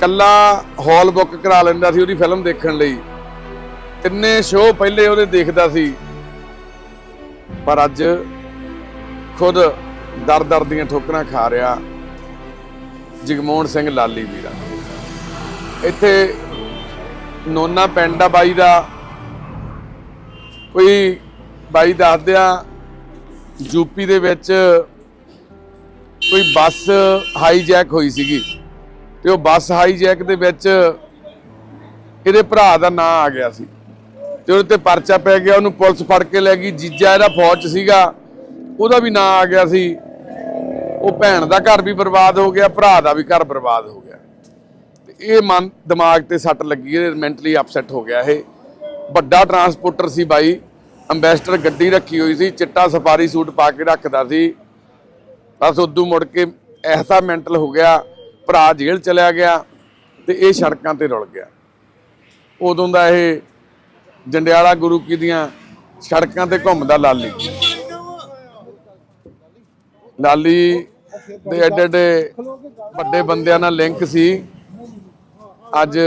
Speaker 2: ਕੱਲਾ ਹਾਲ ਬੁੱਕ ਕਰਾ ਲੈਂਦਾ ਸੀ ਉਹਦੀ ਫਿਲਮ ਦੇਖਣ ਲਈ। ਤਿੰਨੇ ਸ਼ੋਅ ਪਹਿਲੇ ਉਹਦੇ ਦੇਖਦਾ ਸੀ। ਪਰ ਅੱਜ ਖੁਦ ਦਰ ਦਰ ਦੀਆਂ ਠੋਕਰਾਂ ਖਾ ਰਿਹਾ। ਜਗਮੋਹਨ ਸਿੰਘ ਲਾਲੀ ਵੀਰਾ। ਇੱਥੇ ਨੋਨਾ ਪਿੰਡ ਆ ਬਾਈ ਦਾ। ਕੋਈ ਬਾਈ ਦੱਸਦਿਆ ਯੂਪੀ ਦੇ ਵਿੱਚ ਕੋਈ ਬੱਸ ਹਾਈਜੈਕ ਹੋਈ ਸੀਗੀ ਤੇ ਉਹ ਬੱਸ ਹਾਈਜੈਕ ਦੇ ਵਿੱਚ ਇਹਦੇ ਭਰਾ ਦਾ ਨਾਂ ਆ ਗਿਆ ਸੀ। ਤੇ ਉਹਦੇ ਤੇ ਪਰਚਾ ਪੈ ਗਿਆ, ਉਹਨੂੰ ਪੁਲਿਸ ਫੜ ਕੇ ਲੈ ਗਈ। ਜੀਜਾ ਇਹਦਾ ਫੌਜ 'ਚ ਸੀਗਾ, ਉਹਦਾ ਵੀ ਨਾਂ ਆ ਗਿਆ ਸੀ। ਉਹ ਭੈਣ ਦਾ ਘਰ ਵੀ ਬਰਬਾਦ ਹੋ ਗਿਆ, ਭਰਾ ਦਾ ਵੀ ਘਰ ਬਰਬਾਦ ਹੋ ਗਿਆ। ਤੇ ਇਹ ਮਨ, ਦਿਮਾਗ ਤੇ ਸੱਟ ਲੱਗੀ, ਇਹ ਮੈਂਟਲੀ ਅਪਸੈਟ ਹੋ ਗਿਆ ਇਹ। ਵੱਡਾ ਟਰਾਂਸਪੋਰਟਰ ਸੀ ਬਾਈ ਅੰਬੈਸਡਰ ਗੱਡੀ ਰੱਖੀ ਹੋਈ ਸੀ, ਚਿੱਟਾ ਸਫਾਰੀ ਸੂਟ ਪਾ ਕੇ ਰੱਖਦਾ ਸੀ। ਬਸ ਉਦੋਂ ਮੁੜ ਕੇ ਐਸਾ ਮੈਂਟਲ ਹੋ ਗਿਆ, ਭਰਾ ਜੇਲ੍ਹ ਚਲਿਆ ਗਿਆ ਤੇ ਇਹ ਸੜਕਾਂ ਤੇ ਰੁਲ ਗਿਆ। ਉਦੋਂ ਦਾ ਇਹ ਜੰਡਿਆਲਾ ਗੁਰੂ ਕੀ ਦੀਆਂ ਸੜਕਾਂ ਤੇ ਘੁੰਮਦਾ ਲਾਲੀ। ਲਾਲੀ ਦੇ ਐਡੇ ਐਡੇ ਵੱਡੇ ਬੰਦਿਆਂ ਨਾਲ ਲਿੰਕ ਸੀ। ਅੱਜ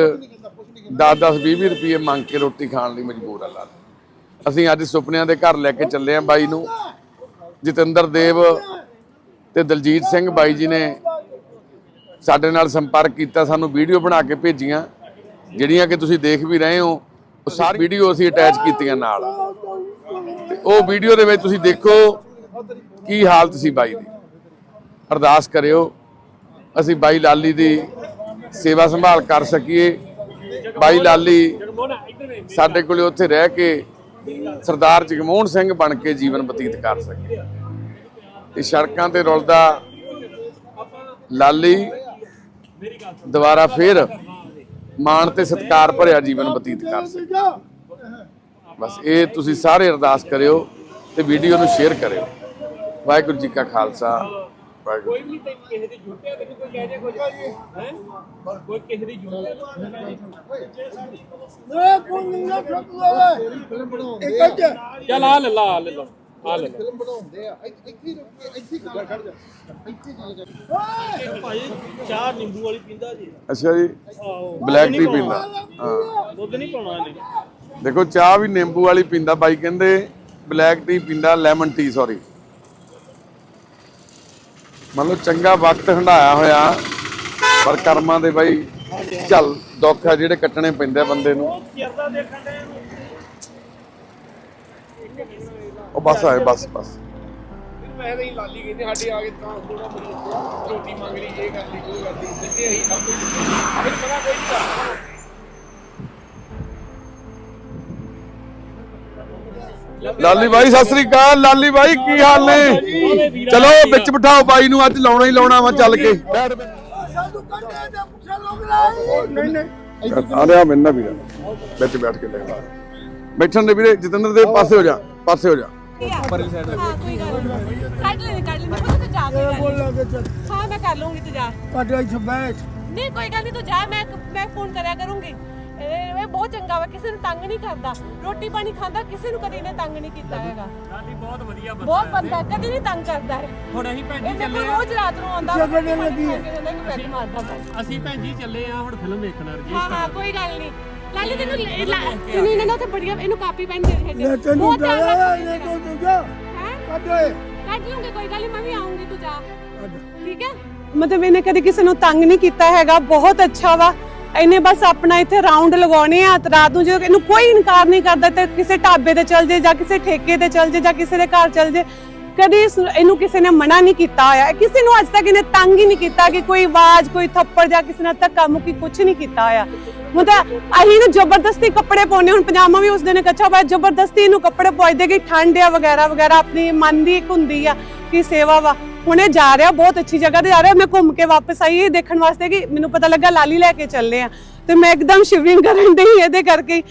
Speaker 2: 10 10 20 ਰੁਪਏ ਮੰਗ ਕੇ ਰੋਟੀ ਖਾਣ ਲਈ ਮਜਬੂਰ ਆ ਲਾਲੀ। ਅਸੀਂ ਅੱਜ ਸੁਪਨਿਆਂ ਦੇ ਘਰ ਲੈ ਕੇ ਚੱਲੇ ਆਂ ਬਾਈ ਨੂੰ। ਜਤਿੰਦਰ ਦੇਵ ਤੇ ਦਲਜੀਤ ਸਿੰਘ ਬਾਈ ਜੀ ਨੇ ਸਾਡੇ ਨਾਲ ਸੰਪਰਕ ਕੀਤਾ, ਸਾਨੂੰ ਵੀਡੀਓ ਬਣਾ ਕੇ ਭੇਜੀਆਂ। ਜਿਹੜੀਆਂ ਕਿ ਤੁਸੀਂ ਦੇਖ ਵੀ ਰਹੇ ਹੋ, ਉਹ ਸਾਰੀ ਵੀਡੀਓ ਅਸੀਂ ਅਟੈਚ ਕੀਤੀਆਂ ਨਾਲ। ਤੇ ਉਹ ਵੀਡੀਓ ਦੇ ਵਿੱਚ ਤੁਸੀਂ ਦੇਖੋ ਕੀ ਹਾਲਤ ਸੀ ਬਾਈ ਦੀ? ਅਰਦਾਸ ਕਰਿਓ, ਅਸੀਂ ਬਾਈ ਲਾਲੀ ਦੀ ਸੇਵਾ ਸੰਭਾਲ ਕਰ ਸਕੀਏ। ਬਾਈ ਲਾਲੀ ਸਾਡੇ ਕੋਲੇ ਉੱਥੇ ਰਹਿ ਕੇ ਸਰਦਾਰ ਜਗਮੋਹਨ ਸਿੰਘ ਬਣ ਕੇ ਜੀਵਨ ਬਤੀਤ ਕਰ ਸਕੇ ਇਹ ਸੜਕਾਂ ਤੇ ਰੁਲਦਾ ਲਾਲੀ ਦੁਬਾਰਾ ਫੇਰ ਮਾਣ ਤੇ ਸਤਿਕਾਰ ਭਰਿਆ ਜੀਵਨ ਬਤੀਤ ਕਰ ਸਕੇ ਬਸ ਇਹ ਤੁਸੀਂ ਸਾਰੇ ਅਰਦਾਸ ਕਰਿਓ ਤੇ ਵੀਡੀਓ ਨੂੰ ਸ਼ੇਅਰ ਕਰਿਓ। ਵਾਹਿਗੁਰੂ ਜੀ ਕਾ ਖਾਲਸਾ। ਵਾਹਿਗੁਰੂ
Speaker 1: ਕੋਈ ਵੀ ਤੇ ਕਿਸੇ ਦੀ ਜੁੱਤੇ ਤੈਨੂੰ ਕੋਈ ਕਹਿ ਜੇ ਕੁਝ ਹੈ? ਕੋਈ ਕਿਸੇ ਦੀ ਜੁੱਤੇ
Speaker 4: ਏ ਕੋਣ ਨਿੰਗਾ ਛੱਡ ਲਾ ਫਿਲਮ ਬਣਾਉਂਦੇ ਇੱਕ
Speaker 1: ਚੱਲ ਆ ਲੈ ਲਾ ਲੈ ਲਾ ਆ ਲੈ ਲਾ।
Speaker 5: ਫਿਲਮ ਬਣਾਉਂਦੇ ਆ। ਇੱਥੇ ਇੱਥੇ ਖੜ ਜਾ ਇੱਥੇ ਗੱਲ ਕਰ
Speaker 6: ਭਾਈ ਚਾਹ ਨਿੰਬੂ ਵਾਲੀ ਪੀਂਦਾ ਜੀ।
Speaker 2: ਅੱਛਾ ਜੀ। ਬਲੈਕ ਟੀ ਪੀਂਦਾ। ਹਾਂ।
Speaker 6: ਦੁੱਧ ਨਹੀਂ ਪਾਉਣਾ ਇਹਨੇ।
Speaker 2: ਦੇਖੋ ਚਾਹ ਵੀ ਨਿੰਬੂ ਵਾਲੀ ਪੀਂਦਾ। ਬਾਈ ਕਹਿੰਦੇ ਬਲੈਕ ਟੀ ਪੀਂਦਾ ਲੈਮਨ ਟੀ ਸੌਰੀ ਮੰਨ ਲਓ ਚੰਗਾ ਵਕਤ ਹੰਡਾਇਆ ਹੋਇਆ, ਪਰ ਕਰਮਾਂ ਦੇ ਬਾਈ ਚੱਲ ਦੁੱਖ ਆ ਜਿਹੜੇ ਕੱਟਣੇ ਪੈਂਦੇ ਬੰਦੇ ਨੂੰ। ਉਹ ਬਸ ਆਏ ਬਸ ਬਸ।
Speaker 5: ਮੈਂ ਤਾਂ ਹੀ ਲਾਲੀ ਕਹਿੰਦੇ, ਸਾਡੇ ਆ ਕੇ ਤਾਂ ਥੋੜਾ ਮਰੀਜ਼ ਰੋਟੀ ਮੰਗ ਲਈ, ਇਹ ਕਰ ਲਈ, ਉਹ ਕਰ ਲਈ ਦਿੱਤੇ ਅਸੀਂ ਸਭ ਕੁਝ ਫਿਰ ਪਤਾ ਕੋਈ ਨਹੀਂ ਕਰਦਾ
Speaker 2: ਲਾਲੀ ਬਾਈ ਸਤਿ ਸ੍ਰੀ ਅਕਾਲ। ਲਾਲੀ ਬਾਈ ਕੀ ਹਾਲ ਨੇ? ਚਲੋ ਵਿੱਚ ਬਿਠਾਓ ਬਾਈ ਨੂੰ ਅੱਜ ਲਾਉਣਾ ਹੀ ਲਾਉਣਾ ਵਾ ਚੱਲ ਕੇ। ਬੈਠ
Speaker 4: ਸਾਨੂੰ ਕੰਡੇ ਦੇ ਪੁੱਛਾ ਲੋਕ ਲਾਈ ਨਹੀਂ ਨਹੀਂ।
Speaker 2: ਆ ਰਿਹਾ ਮੈਨਾਂ ਵੀ ਵਿੱਚ ਬੈਠ ਕੇ ਲੈ। ਬੈਠਣ ਦੇ ਵੀਰੇ ਜਤਿੰਦਰ ਦੇ ਪਾਸੇ ਹੋ ਜਾ ਪਾਸੇ ਹੋ ਜਾ।
Speaker 7: ਪਰਲੀ ਸਾਈਡ ਹਾਂ ਕੋਈ ਗੱਲ ਨਹੀਂ। ਕੱਢ ਲੈ ਕੱਢ ਲੈ ਮੈਂ ਤਾਂ ਜਾ ਕੇ
Speaker 4: ਬੋਲ ਲੱਗੇ ਚੱਲ।
Speaker 7: ਹਾਂ ਮੈਂ ਕਰ ਲੂੰਗੀ ਤੂੰ ਜਾ।
Speaker 4: ਸਾਡੇ ਇੱਥੇ ਬੈਠ।
Speaker 8: ਨਹੀਂ ਕੋਈ ਗੱਲ ਨਹੀਂ ਤੂੰ ਜਾ। ਮੈਂ ਮੈਂ ਫੋਨ ਕਰਿਆ ਕਰੂੰਗੀ। ਇਹ ਇਹ ਬਹੁਤ ਚੰਗਾ ਵਾ ਕਿਸੇ ਨੂੰ ਤੰਗ ਨਹੀਂ ਕਰਦਾ। ਰੋਟੀ ਪਾਣੀ ਖਾਂਦਾ ਕਿਸੇ ਨੂੰ ਕਦੀ ਨੇ ਤੰਗ ਨਹੀਂ ਕੀਤਾ ਹੈਗਾ।
Speaker 1: ਲਾਲੀ ਬਹੁਤ ਵਧੀਆ
Speaker 8: ਬਹੁਤ ਬੰਦਾ ਕਦੀ ਨਹੀਂ ਤੰਗ ਕਰਦਾ ਹੈ
Speaker 1: ਹੁਣ ਅਸੀਂ ਭੈਣ
Speaker 8: ਇਹ ਮੇਰੇ ਕੋਲ ਰੋਜ਼ ਰਾਤ ਨੂੰ ਆਉਂਦਾ ਵਾ ਕੇ ਕਿ ਮਾਰਦਾ ਬਸ।
Speaker 1: ਅਸੀਂ ਭੈਣ ਜੀ ਚੱਲੇ ਆ ਹੁਣ ਫਿਲਮ ਵੇਖਣ
Speaker 8: ਹਾਂ ਹਾਂ ਕੋਈ ਗੱਲ ਨਹੀਂ। ਲਾਲੀ ਤੈਨੂੰ ਲੈ- ਲਾ- ਤੈਨੂੰ ਇਹਨਾਂ ਨੇ ਉੱਥੇ ਬੜੀਆਂ ਇਹਨੂੰ ਕਾਪੀ ਪੈਨ ਦੇ
Speaker 4: ਲੈ
Speaker 8: ਦੇ
Speaker 4: ਤੈਨੂੰ
Speaker 8: ਬਹੁਤ ਧਿਆਨ
Speaker 4: ਜਾਇਆ
Speaker 8: ਨਾਲ
Speaker 4: ਇਹ ਤੋਂ ਤੂੰ ਜਾ
Speaker 8: ਹੈਂ?
Speaker 4: ਕੱਢ ਓਏ।
Speaker 8: ਕੱਢ ਲੂੰਗੇ ਕੋਈ ਗੱਲ ਨਹੀਂ ਮੈਂ ਵੀ ਆਉਂਗੀ ਤੂੰ ਜਾ। ਠੀਕ ਹੈ?
Speaker 9: ਮਤਲਬ ਇਹਨੇ ਕਦੇ ਕਿਸੇ ਨੂੰ ਤੰਗ ਨਹੀਂ ਕੀਤਾ ਹੈਗਾ ਬਹੁਤ ਅੱਛਾ ਵਾ। ਇਹਨੇ ਬਸ ਆਪਣਾ ਇੱਥੇ ਰਾਉਂਡ ਲਗਾਉਣੇ ਆ ਰਾਤ ਨੂੰ ਜਦੋਂ ਇਹਨੂੰ ਕੋਈ ਇਨਕਾਰ ਨਹੀਂ ਕਰਦਾ ਤੇ ਕਿਸੇ ਢਾਬੇ ਤੇ ਚਲ ਜੇ ਜਾਂ ਕਿਸੇ ਠੇਕੇ ਤੇ ਚਲ ਜੇ ਜਾਂ ਕਿਸੇ ਦੇ ਘਰ ਚਲ ਜੇ, ਕਦੀ ਇਹਨੂੰ ਕਿਸੇ ਨੇ ਮਨਾ ਨਹੀਂ ਕੀਤਾ ਹੋਇਆ। ਕਿਸੇ ਨੂੰ ਅੱਜ ਤੱਕ ਇਹਨੇ ਤੰਗ ਹੀ ਨਹੀਂ ਕੀਤਾ ਕਿ ਕੋਈ ਆਵਾਜ਼, ਕੋਈ ਥੱਪੜ ਜਾਂ ਕਿਸੇ ਨਾਲ ਧੱਕਾ ਮੁੱਕੀ ਕੁਝ ਨਹੀਂ ਕੀਤਾ ਹੋਇਆ। ਮਤਲਬ ਅਹੀਂ ਨੂੰ ਜ਼ਬਰਦਸਤੀ ਕੱਪੜੇ ਪਾਉਣੇ ਹੁਣ ਪਜਾਮਾ ਵੀ ਉਸ ਦਿਨ ਕੱਚਾ ਪਾਇਆ, ਜ਼ਬਰਦਸਤੀ ਇਹਨੂੰ ਕੱਪੜੇ ਪਾਈਦੇ ਕਿ ਠੰਡ ਆ, ਵਗੈਰਾ ਵਗੈਰਾ, ਆਪਣੀ ਮਨ ਦੀ ਇੱਕ ਹੁੰਦੀ ਆ, ਕਿ ਸੇਵਾ ਵਾ। ਹੁਣ ਇਹ ਜਾ ਰਿਹਾ, ਬਹੁਤ ਅੱਛੀ ਜਗ੍ਹਾ ਤੇ ਜਾ ਰਿਹਾ। ਮੈਂ ਘੁੰਮ ਕੇ ਵਾਪਸ ਆਈ, ਇਹ ਦੇਖਣ ਵਾਸਤੇ ਕਿ ਮੈਨੂੰ ਪਤਾ ਲੱਗਾ ਲਾਲੀ ਲੈ ਕੇ ਚੱਲੇ ਆ। ਤੇ ਮੈਂ ਇੱਕਦਮ ਸ਼ਿਵਰਿੰਗ ਕਰਨ ਡਈ ਇਹਦੇ ਕਰਕੇ।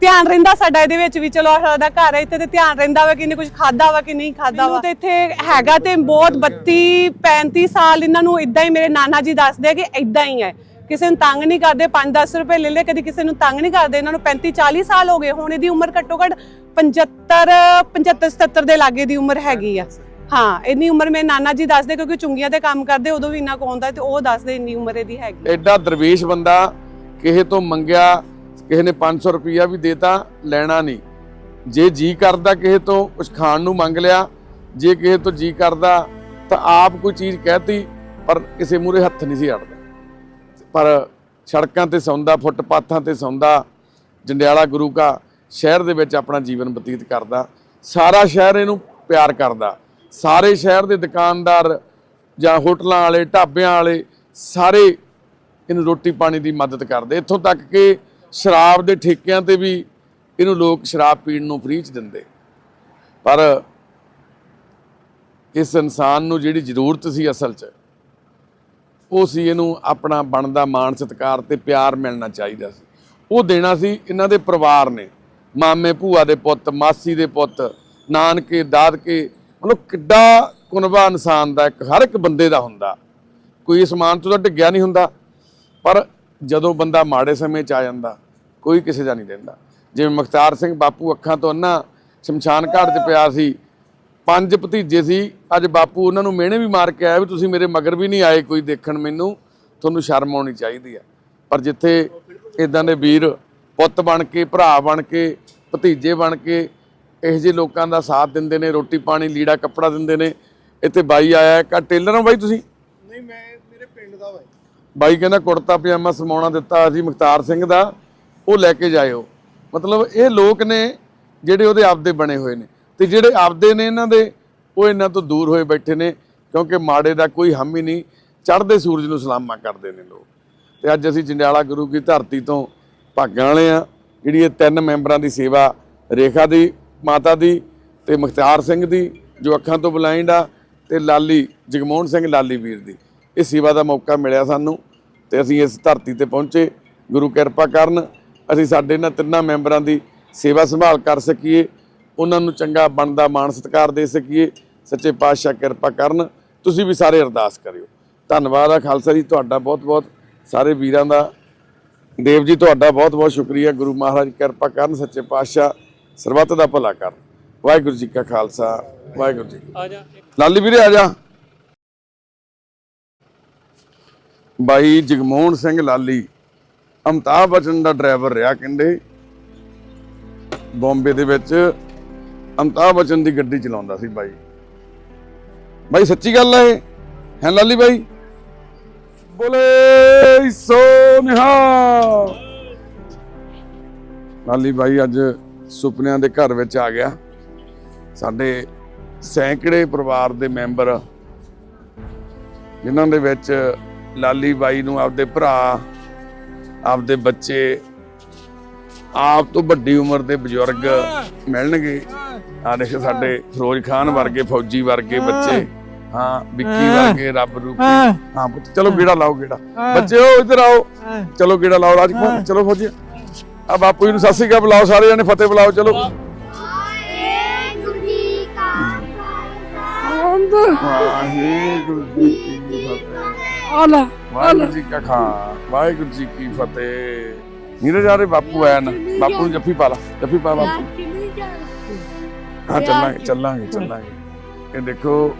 Speaker 9: ਧਿਆਨ ਰਹਿੰਦਾ ਸਾਡਾ ਇਹਦੇ ਵਿੱਚ ਵੀ, ਚਲੋ ਸਾਡਾ ਘਰ ਹੈ, ਇੱਥੇ ਤੇ ਧਿਆਨ ਰਹਿੰਦਾ ਵਾ ਕਿ ਇਹਨੇ ਕੁਝ ਖਾਦਾ ਵਾ ਕਿ ਨਹੀਂ ਖਾਦਾ ਵਾ। ਤੇ ਇੱਥੇ ਹੈਗਾ ਤੇ ਬਹੁਤ 32 35 ਸਾਲ ਇਹਨਾਂ ਨੂੰ ਇਦਾਂ ਹੀ ਮੇਰੇ ਨਾਨਾ ਜੀ ਦੱਸਦੇ ਆ ਕਿ ਇਦਾਂ ਹੀ ਹੈ। ਕਿਸੇ ਨੂੰ ਤੰਗ ਨਹੀਂ ਕਰਦੇ 5-10 ਰੁਪਏ ਲੈ ਲੈ, ਕਦੀ ਕਿਸੇ ਨੂੰ ਤੰਗ ਨਹੀਂ ਕਰਦੇ। ਇਹਨਾਂ ਨੂੰ 35 40 ਸਾਲ ਹੋ ਗਏ, ਹੁਣ ਇਹਦੀ ਉਮਰ ਘੱਟੋ ਘੱਟ 75 75 77 ਦੇ ਲਾਗੇ ਦੀ ਉਮਰ ਹੈਗੀ ਆ। ਹਾਂ, ਇੰਨੀ ਉਮਰ ਮੇਰੇ ਨਾਨਾ ਜੀ ਦੱਸਦੇ ਕਿਉਂਕਿ ਚੁੰਗੀਆਂ ਤੇ ਕੰਮ ਕਰਦੇ, ਉਦੋਂ ਵੀ ਇੰਨਾ ਕੁ ਤੇ ਉਹ ਦੱਸਦੇ ਇੰਨੀ ਉਮਰ ਇਹਦੀ ਹੈਗੀ।
Speaker 2: ਐਡਾ ਦਰਵੇਸ਼ ਬੰਦਾ ਕਿਸੇ ਤੋਂ ਮੰਗਿਆ, ਕਿਸੇ ਨੇ 500 ਰੁਪਈਆ ਵੀ ਦੇਤਾ ਲੈਣਾ ਨਹੀਂ। ਜੇ ਜੀ ਕਰਦਾ ਕਿਸੇ ਤੋਂ ਕੁਝ ਖਾਣ ਨੂੰ ਮੰਗ ਲਿਆ, ਜੇ ਕਿਸੇ ਤੋਂ ਜੀ ਕਰਦਾ ਤਾਂ ਆਪ ਕੋਈ ਚੀਜ਼ ਕਹਿਤੀ, ਪਰ ਕਿਸੇ ਮੂਰੇ ਹੱਥ ਨਹੀਂ ਸੀ ਅੜਦਾ। ਪਰ ਸੜਕਾਂ ਤੇ ਸੌਂਦਾ, ਫੁੱਟਪਾਥਾਂ ਤੇ ਸੌਂਦਾ, ਜੰਡਿਆਲਾ ਗੁਰੂ ਕਾ ਸ਼ਹਿਰ ਦੇ ਵਿੱਚ ਆਪਣਾ ਜੀਵਨ ਬਤੀਤ ਕਰਦਾ, ਸਾਰਾ ਸ਼ਹਿਰ ਇਹਨੂੰ ਪਿਆਰ ਕਰਦਾ। ਸਾਰੇ ਸ਼ਹਿਰ ਦੇ ਦੁਕਾਨਦਾਰ ਜਾਂ ਹੋਟਲਾਂ ਵਾਲੇ, ਢਾਬਿਆਂ ਵਾਲੇ ਸਾਰੇ ਇਹਨੂੰ ਰੋਟੀ ਪਾਣੀ ਦੀ ਮਦਦ ਕਰਦੇ। ਇੱਥੋਂ ਤੱਕ ਕਿ ਸ਼ਰਾਬ ਦੇ ਠੇਕਿਆਂ ਤੇ ਵੀ ਇਹਨੂੰ ਲੋਕ ਸ਼ਰਾਬ ਪੀਣ ਨੂੰ ਫ੍ਰੀ ਚ ਦਿੰਦੇ। ਪਰ ਇਸ ਇਨਸਾਨ ਨੂੰ ਜਿਹੜੀ ਜ਼ਰੂਰਤ ਸੀ ਅਸਲ 'ਚ, ਉਹ ਸੀ ਇਹਨੂੰ ਆਪਣਾ ਬਣਦਾ ਮਾਣ ਸਤਿਕਾਰ ਤੇ ਪਿਆਰ ਮਿਲਣਾ ਚਾਹੀਦਾ ਸੀ। ਉਹ ਦੇਣਾ ਸੀ ਇਹਨਾਂ ਦੇ ਪਰਿਵਾਰ ਨੇ, ਮਾਮੇ ਭੂਆ ਦੇ ਪੁੱਤ, ਮਾਸੀ ਦੇ ਪੁੱਤ, ਨਾਨਕੇ, ਦਾਦਕੇ ਮਤਲਬ ਕਿੱਡਾ ਕੁਨਬਾ ਇਨਸਾਨ ਦਾ ਇੱਕ, ਹਰ ਇੱਕ ਬੰਦੇ ਦਾ ਹੁੰਦਾ। ਕੋਈ ਅਸਮਾਨ ਤੋਂ ਤਾਂ ਡਿੱਗਿਆ ਨਹੀਂ ਹੁੰਦਾ, ਪਰ ਜਦੋਂ ਬੰਦਾ ਮਾੜੇ ਸਮੇਂ 'ਚ ਆ ਜਾਂਦਾ, ਕੋਈ ਕਿਸੇ ਦਾ ਨਹੀਂ ਦਿੰਦਾ। ਜਿਵੇਂ ਮੁਖਤਾਰ ਸਿੰਘ ਬਾਪੂ ਅੱਖਾਂ ਤੋਂ ਅੰਨਾ ਸ਼ਮਸ਼ਾਨ ਘਾਟ 'ਚ ਪਿਆ ਸੀ, ਪੰਜ ਭਤੀਜੇ ਸੀ, ਅੱਜ ਬਾਪੂ ਉਹਨਾਂ ਨੂੰ ਮਿਹਣੇ ਵੀ ਮਾਰ ਕੇ ਆਇਆ ਵੀ ਤੁਸੀਂ ਮੇਰੇ ਮਗਰ ਵੀ ਨਹੀਂ ਆਏ ਕੋਈ ਦੇਖਣ ਮੈਨੂੰ, ਤੁਹਾਨੂੰ ਸ਼ਰਮ ਆਉਣੀ ਚਾਹੀਦੀ ਆ। ਪਰ ਜਿੱਥੇ ਇਦਾਂ ਦੇ ਵੀਰ ਪੁੱਤ ਬਣ ਕੇ, ਭਰਾ ਬਣ ਕੇ, ਭਤੀਜੇ ਬਣ ਕੇ ਇਹੋ ਜਿਹੇ ਲੋਕਾਂ ਦਾ ਸਾਥ ਦਿੰਦੇ ਨੇ ਰੋਟੀ ਪਾਣੀ ਲੀੜਾ ਕੱਪੜਾ ਦਿੰਦੇ ਨੇ। ਇੱਥੇ ਬਾਈ ਆਇਆ ਆਹ ਟੇਲਰ ਆ ਬਾਈ ਤੁਸੀਂ?
Speaker 4: ਨਹੀਂ ਮੈਂ ਮੇਰੇ ਪਿੰਡ ਦਾ ਵਾ
Speaker 2: ਬਾਈ ਕਹਿੰਦਾ ਕੁੜਤਾ ਪਜਾਮਾ ਸਮਾਉਣਾ ਦਿੱਤਾ ਅਸੀਂ ਮੁਖਤਾਰ ਸਿੰਘ ਦਾ। ਉਹ ਲੈ ਕੇ ਜਾਇਓ। ਮਤਲਬ ਇਹ ਲੋਕ ਨੇ ਜਿਹੜੇ ਉਹਦੇ ਆਪਦੇ ਬਣੇ ਹੋਏ ਨੇ। ਤੇ ਜਿਹੜੇ ਆਪਦੇ ਨੇ ਇਹਨਾਂ ਦੇ ਉਹ ਇਹਨਾਂ ਤੋਂ ਦੂਰ ਹੋਏ ਬੈਠੇ ਨੇ। ਕਿਉਂਕਿ ਮਾੜੇ ਦਾ ਕੋਈ ਹਮ ਹੀ ਨਹੀਂ। ਚੜ੍ਹਦੇ ਸੂਰਜ ਨੂੰ ਸਲਾਮਾ ਕਰਦੇ ਨੇ ਲੋਕ। ਤੇ ਅੱਜ ਅਸੀਂ ਜੰਡਿਆਲਾ ਗੁਰੂ ਕੀ ਧਰਤੀ ਤੋਂ ਭਾਗਾਂ ਵਾਲੇ ਆ ਜਿਹੜੀ ਇਹ ਤਿੰਨ ਮੈਂਬਰਾਂ ਦੀ ਸੇਵਾ ਰੇਖਾ ਦੀ ਮਾਤਾ ਦੀ ਤੇ ਮੁਖਤਾਰ ਸਿੰਘ ਦੀ, ਜੋ ਅੱਖਾਂ ਤੋਂ ਬਲਾਈਂਡ ਆ ਤੇ ਲਾਲੀ, ਜਗਮੋਹਨ ਸਿੰਘ ਲਾਲੀ ਵੀਰ ਦੀ। ਇਹ ਸੇਵਾ ਦਾ ਮੌਕਾ ਮਿਲਿਆ ਸਾਨੂੰ ਤੇ ਅਸੀਂ ਇਸ ਧਰਤੀ ਤੇ ਪਹੁੰਚੇ। ਗੁਰੂ ਕਿਰਪਾ ਕਰਨ ਅਸੀਂ ਸਾਡੇ ਇਹਨਾਂ ਤਿੰਨਾਂ ਮੈਂਬਰਾਂ ਦੀ ਸੇਵਾ ਸੰਭਾਲ ਕਰ ਸਕੀਏ, ਉਹਨਾਂ ਨੂੰ ਚੰਗਾ ਬਣਦਾ ਮਾਣ ਸਤਿਕਾਰ ਦੇ ਸਕੀਏ। ਸੱਚੇ ਪਾਤਸ਼ਾਹ ਕਿਰਪਾ ਕਰਨ, ਤੁਸੀਂ ਵੀ ਸਾਰੇ ਅਰਦਾਸ ਕਰਿਓ। ਧੰਨਵਾਦ ਆ ਖਾਲਸਾ ਜੀ, ਤੁਹਾਡਾ ਬਹੁਤ ਬਹੁਤ ਸਾਰੇ ਵੀਰਾਂ ਦਾ। ਦੇਵ ਜੀ, ਤੁਹਾਡਾ ਬਹੁਤ ਬਹੁਤ ਸ਼ੁਕਰੀਆ। ਗੁਰੂ ਮਹਾਰਾਜ ਕਿਰਪਾ ਕਰਨ, ਸੱਚੇ ਪਾਤਸ਼ਾਹ ਸਰਬੱਤ ਦਾ ਭਲਾ ਕਰਨ ਵਾਹਿਗੁਰੂ ਜੀ ਕਾ ਖਾਲਸਾ ਵਾਹਿਗੁਰੂ ਜੀ
Speaker 1: ਆ ਜਾ।
Speaker 2: ਲਾਲੀ ਵੀਰੇ ਆ ਜਾ। ਬਾਈ ਜਗਮੋਹਨ ਸਿੰਘ ਲਾਲੀ ਅਮਤਾਬ ਬਚਨ ਦਾ ਡਰਾਈਵਰ ਰਿਹਾ ਕਹਿੰਦੇ। ਬੰਬੇ ਦੇ ਵਿੱਚ ਅਮਤਾਬ ਬਚਨ ਦੀ ਗੱਡੀ ਚਲਾਉਂਦਾ ਸੀ ਬਾਈ। ਬਾਈ ਸੱਚੀ ਗੱਲ ਹੈ ਹੈ ਲਾਲੀ ਬਾਈ? ਬੋਲੇ ਸੋ ਨਿਹਾਲ। ਲਾਲੀ ਬਾਈ ਅੱਜ ਸੁਪਨਿਆਂ ਦੇ ਘਰ ਵਿੱਚ ਆ ਗਿਆ। ਸਾਡੇ ਸੈਂਕੜੇ ਪਰਿਵਾਰ ਦੇ ਮੈਂਬਰ ਜਿਨ੍ਹਾਂ ਦੇ ਵਿੱਚ ਲਾਲੀ ਬਾਈ ਨੂੰ ਆਪਦੇ ਭਰਾ ਆਪਦੇ ਬੱਚੇ ਆਪ ਤੋਂ ਵੱਡੀ ਉਮਰ ਦੇ ਬਜ਼ੁਰਗ ਮਿਲਣਗੇ। ਆ ਦੇਖ ਸਾਡੇ ਫਿਰੋਜ਼ ਖਾਨ ਵਰਗੇ ਫੌਜੀ ਵਰਗੇ ਬੱਚੇ ਹਾਂ ਵਿੱਕੀ ਵਰਗੇ ਰੱਬ ਰੂਪੀ ਹਾਂ। ਪੁੱਤ ਚਲੋ ਗੇੜਾ ਲਾਓ ਗੇੜਾ। ਬੱਚਿਓ ਇੱਧਰ ਆਓ। ਚਲੋ ਗੇੜਾ ਲਾਓ। ਰਾਜਕੁਮਾਰ ਚਲੋ ਫੌਜੀ। ਆ ਬਾਪੂ ਜੀ ਨੂੰ ਸਤਿ ਸ੍ਰੀ ਅਕਾਲ ਬੁਲਾਓ ਸਾਰੇ ਜਣੇ ਫਤਿਹ ਬੁਲਾਓ ਚਲੋ।
Speaker 10: ਵਾਹਿਗੁਰੂ ਜੀ ਕਾ ਖਾਲਸਾ।
Speaker 2: ਵਾਹਿਗੁਰੂ ਜੀ ਕੀ ਫਤਿਹ।
Speaker 10: ਆਲਾ
Speaker 2: ਵਾਹਿਗੁਰੂ ਜੀ ਕਾ ਖਾਂ ਵਾਹਿਗੁਰੂ ਜੀ ਕੀ ਫਤਿਹ। ਨੀਰਜ ਆਰੇ ਬਾਪੂ ਆਇਆ ਨਾ ਬਾਪੂ ਨੂੰ ਜੱਫੀ ਪਾ ਲਾ ਜੱਫੀ ਪਾ ਬਾਪੂ। ਹਾਂ ਚੱਲਾਂਗੇ ਚੱਲਾਂਗੇ ਚੱਲਾਂਗੇ। ਇਹ ਦੇਖੋ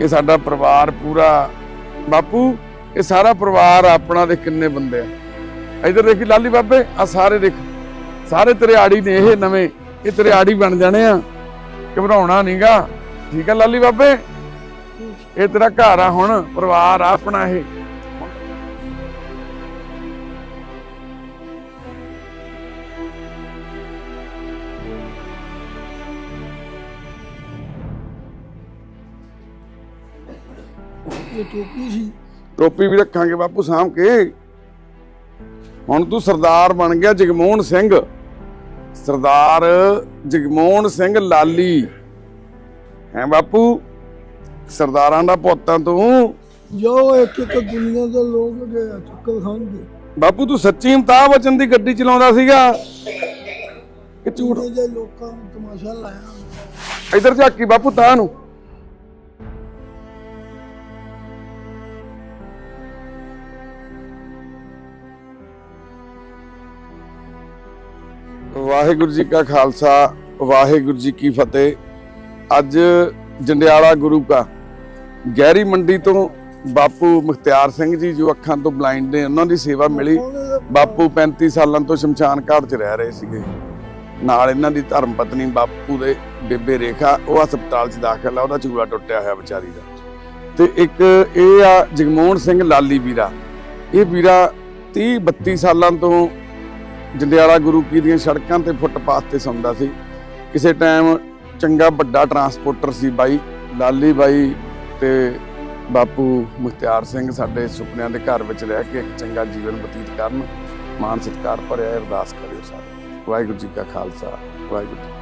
Speaker 2: ਇਹ ਸਾਡਾ ਪਰਿਵਾਰ ਪੂਰਾ। ਬਾਪੂ ਇਹ ਸਾਰਾ ਪਰਿਵਾਰ ਆਪਣਾ ਦੇ ਕਿੰਨੇ ਬੰਦੇ ਆ? ਇਧਰ ਦੇਖੀ ਲਾਲੀ ਬਾਬੇ ਆ ਸਾਰੇ ਦੇਖ ਸਾਰੇ ਤੇਰੇ ਆੜੀ ਨੇ ਇਹ ਨਵੇਂ ਇਹ ਤੇਰੇ ਆੜੀ ਬਣ ਜਾਣੇ ਆ ਘਬਰਾਉਣਾ ਨਹੀਂਗਾ ਠੀਕ ਆ ਲਾਲੀ ਬਾਬੇ ਇਹ ਤੇਰਾ ਘਰ ਆ ਹੁਣ ਪਰਿਵਾਰ ਆ ਆਪਣਾ ਇਹ
Speaker 4: ਇਹ ਟੋਪੀ ਸੀ
Speaker 2: ਟੋਪੀ ਵੀ ਰੱਖਾਂਗੇ ਬਾਪੂ ਸਾਂਭ ਕੇ ਹੁਣ ਤੂੰ ਸਰਦਾਰ ਬਣ ਗਿਆ ਜਗਮੋਹਨ ਸਿੰਘ। ਸਰਦਾਰ ਜਗਮੋਹਨ ਸਿੰਘ ਲਾਲੀ। ਹੈ ਬਾਪੂ? ਸਰਦਾਰਾਂ ਦਾ ਪੁੱਤਾਂ ਤੂੰ।
Speaker 4: ਜੋ ਇੱਕ ਇੱਕ ਦੁਨੀਆ ਦੇ ਲੋਕ ਗਏ ਆ ਚੱਕਰ ਖਾਣਗੇ।
Speaker 2: ਬਾਪੂ ਤੂੰ ਸੱਚੀ ਅਮਤਾਬ ਬਚਨ ਦੀ ਗੱਡੀ ਚਲਾਉਂਦਾ ਸੀਗਾ। ਕਿ ਝੂਠ
Speaker 4: ਦੇ ਲੋਕਾਂ ਨੂੰ ਤਮਾਸ਼ਾ ਲਾਇਆ।
Speaker 2: ਇਧਰ ਝਾਕੀ ਬਾਪੂ ਤਾਂ ਨੂੰ। ਵਾਹਿਗੁਰੂ ਜੀ ਕਾ ਖਾਲਸਾ, ਵਾਹਿਗੁਰੂ ਜੀ ਕੀ ਫਤਿਹ। ਅੱਜ ਜੰਡਿਆਲਾ ਗੁਰੂ ਕਾ ਗਹਿਰੀ ਮੰਡੀ ਤੋਂ ਬਾਪੂ ਮੁਖਤਿਆਰ ਸਿੰਘ ਜੀ, ਜੋ ਅੱਖਾਂ ਤੋਂ ਬਲਾਈਂਡ ਨੇ, ਉਹਨਾਂ ਦੀ ਸੇਵਾ ਮਿਲੀ। ਬਾਪੂ 35 ਸਾਲਾਂ ਤੋਂ ਸ਼ਮਸ਼ਾਨ ਘਾਟ 'ਚ ਰਹਿ ਰਹੇ ਸੀਗੇ। ਨਾਲ ਇਹਨਾਂ ਦੀ ਧਰਮ ਪਤਨੀ ਬਾਪੂ ਦੇ ਬੇਬੇ ਰੇਖਾ, ਉਹ ਹਸਪਤਾਲ 'ਚ ਦਾਖਲ ਆ, ਉਹਦਾ ਚੂੜਾ ਟੁੱਟਿਆ ਹੋਇਆ ਵਿਚਾਰੀ ਦਾ। ਤੇ ਇੱਕ ਇਹ ਆ ਜਗਮੋਹਨ ਸਿੰਘ ਲਾਲੀ ਵੀਰਾ। ਇਹ ਵੀਰਾ 30 32 ਸਾਲਾਂ ਤੋਂ ਜੰਡਿਆਲਾ ਗੁਰੂ ਕੀ ਦੀਆਂ ਸੜਕਾਂ ਤੇ ਫੁੱਟਪਾਥ ਤੇ ਸੌਂਦਾ ਸੀ। ਕਿਸੇ ਟਾਈਮ ਚੰਗਾ ਵੱਡਾ ਟਰਾਂਸਪੋਰਟਰ ਸੀ ਬਾਈ, ਲਾਲੀ ਬਾਈ ਤੇ ਬਾਪੂ ਮੁਖਤਿਆਰ ਸਿੰਘ ਸਾਡੇ ਸੁਪਨਿਆਂ ਦੇ ਘਰ ਵਿੱਚ ਰਹਿ ਕੇ ਇੱਕ ਚੰਗਾ ਜੀਵਨ ਬਤੀਤ ਕਰਨ ਮਾਨ ਸਤਿਕਾਰ ਭਰਿਆ ਅਰਦਾਸ ਕਰਿਓ ਸਾਰੇ। ਵਾਹਿਗੁਰੂ ਜੀ ਕਾ ਖਾਲਸਾ, ਵਾਹਿਗੁਰੂ ਜੀ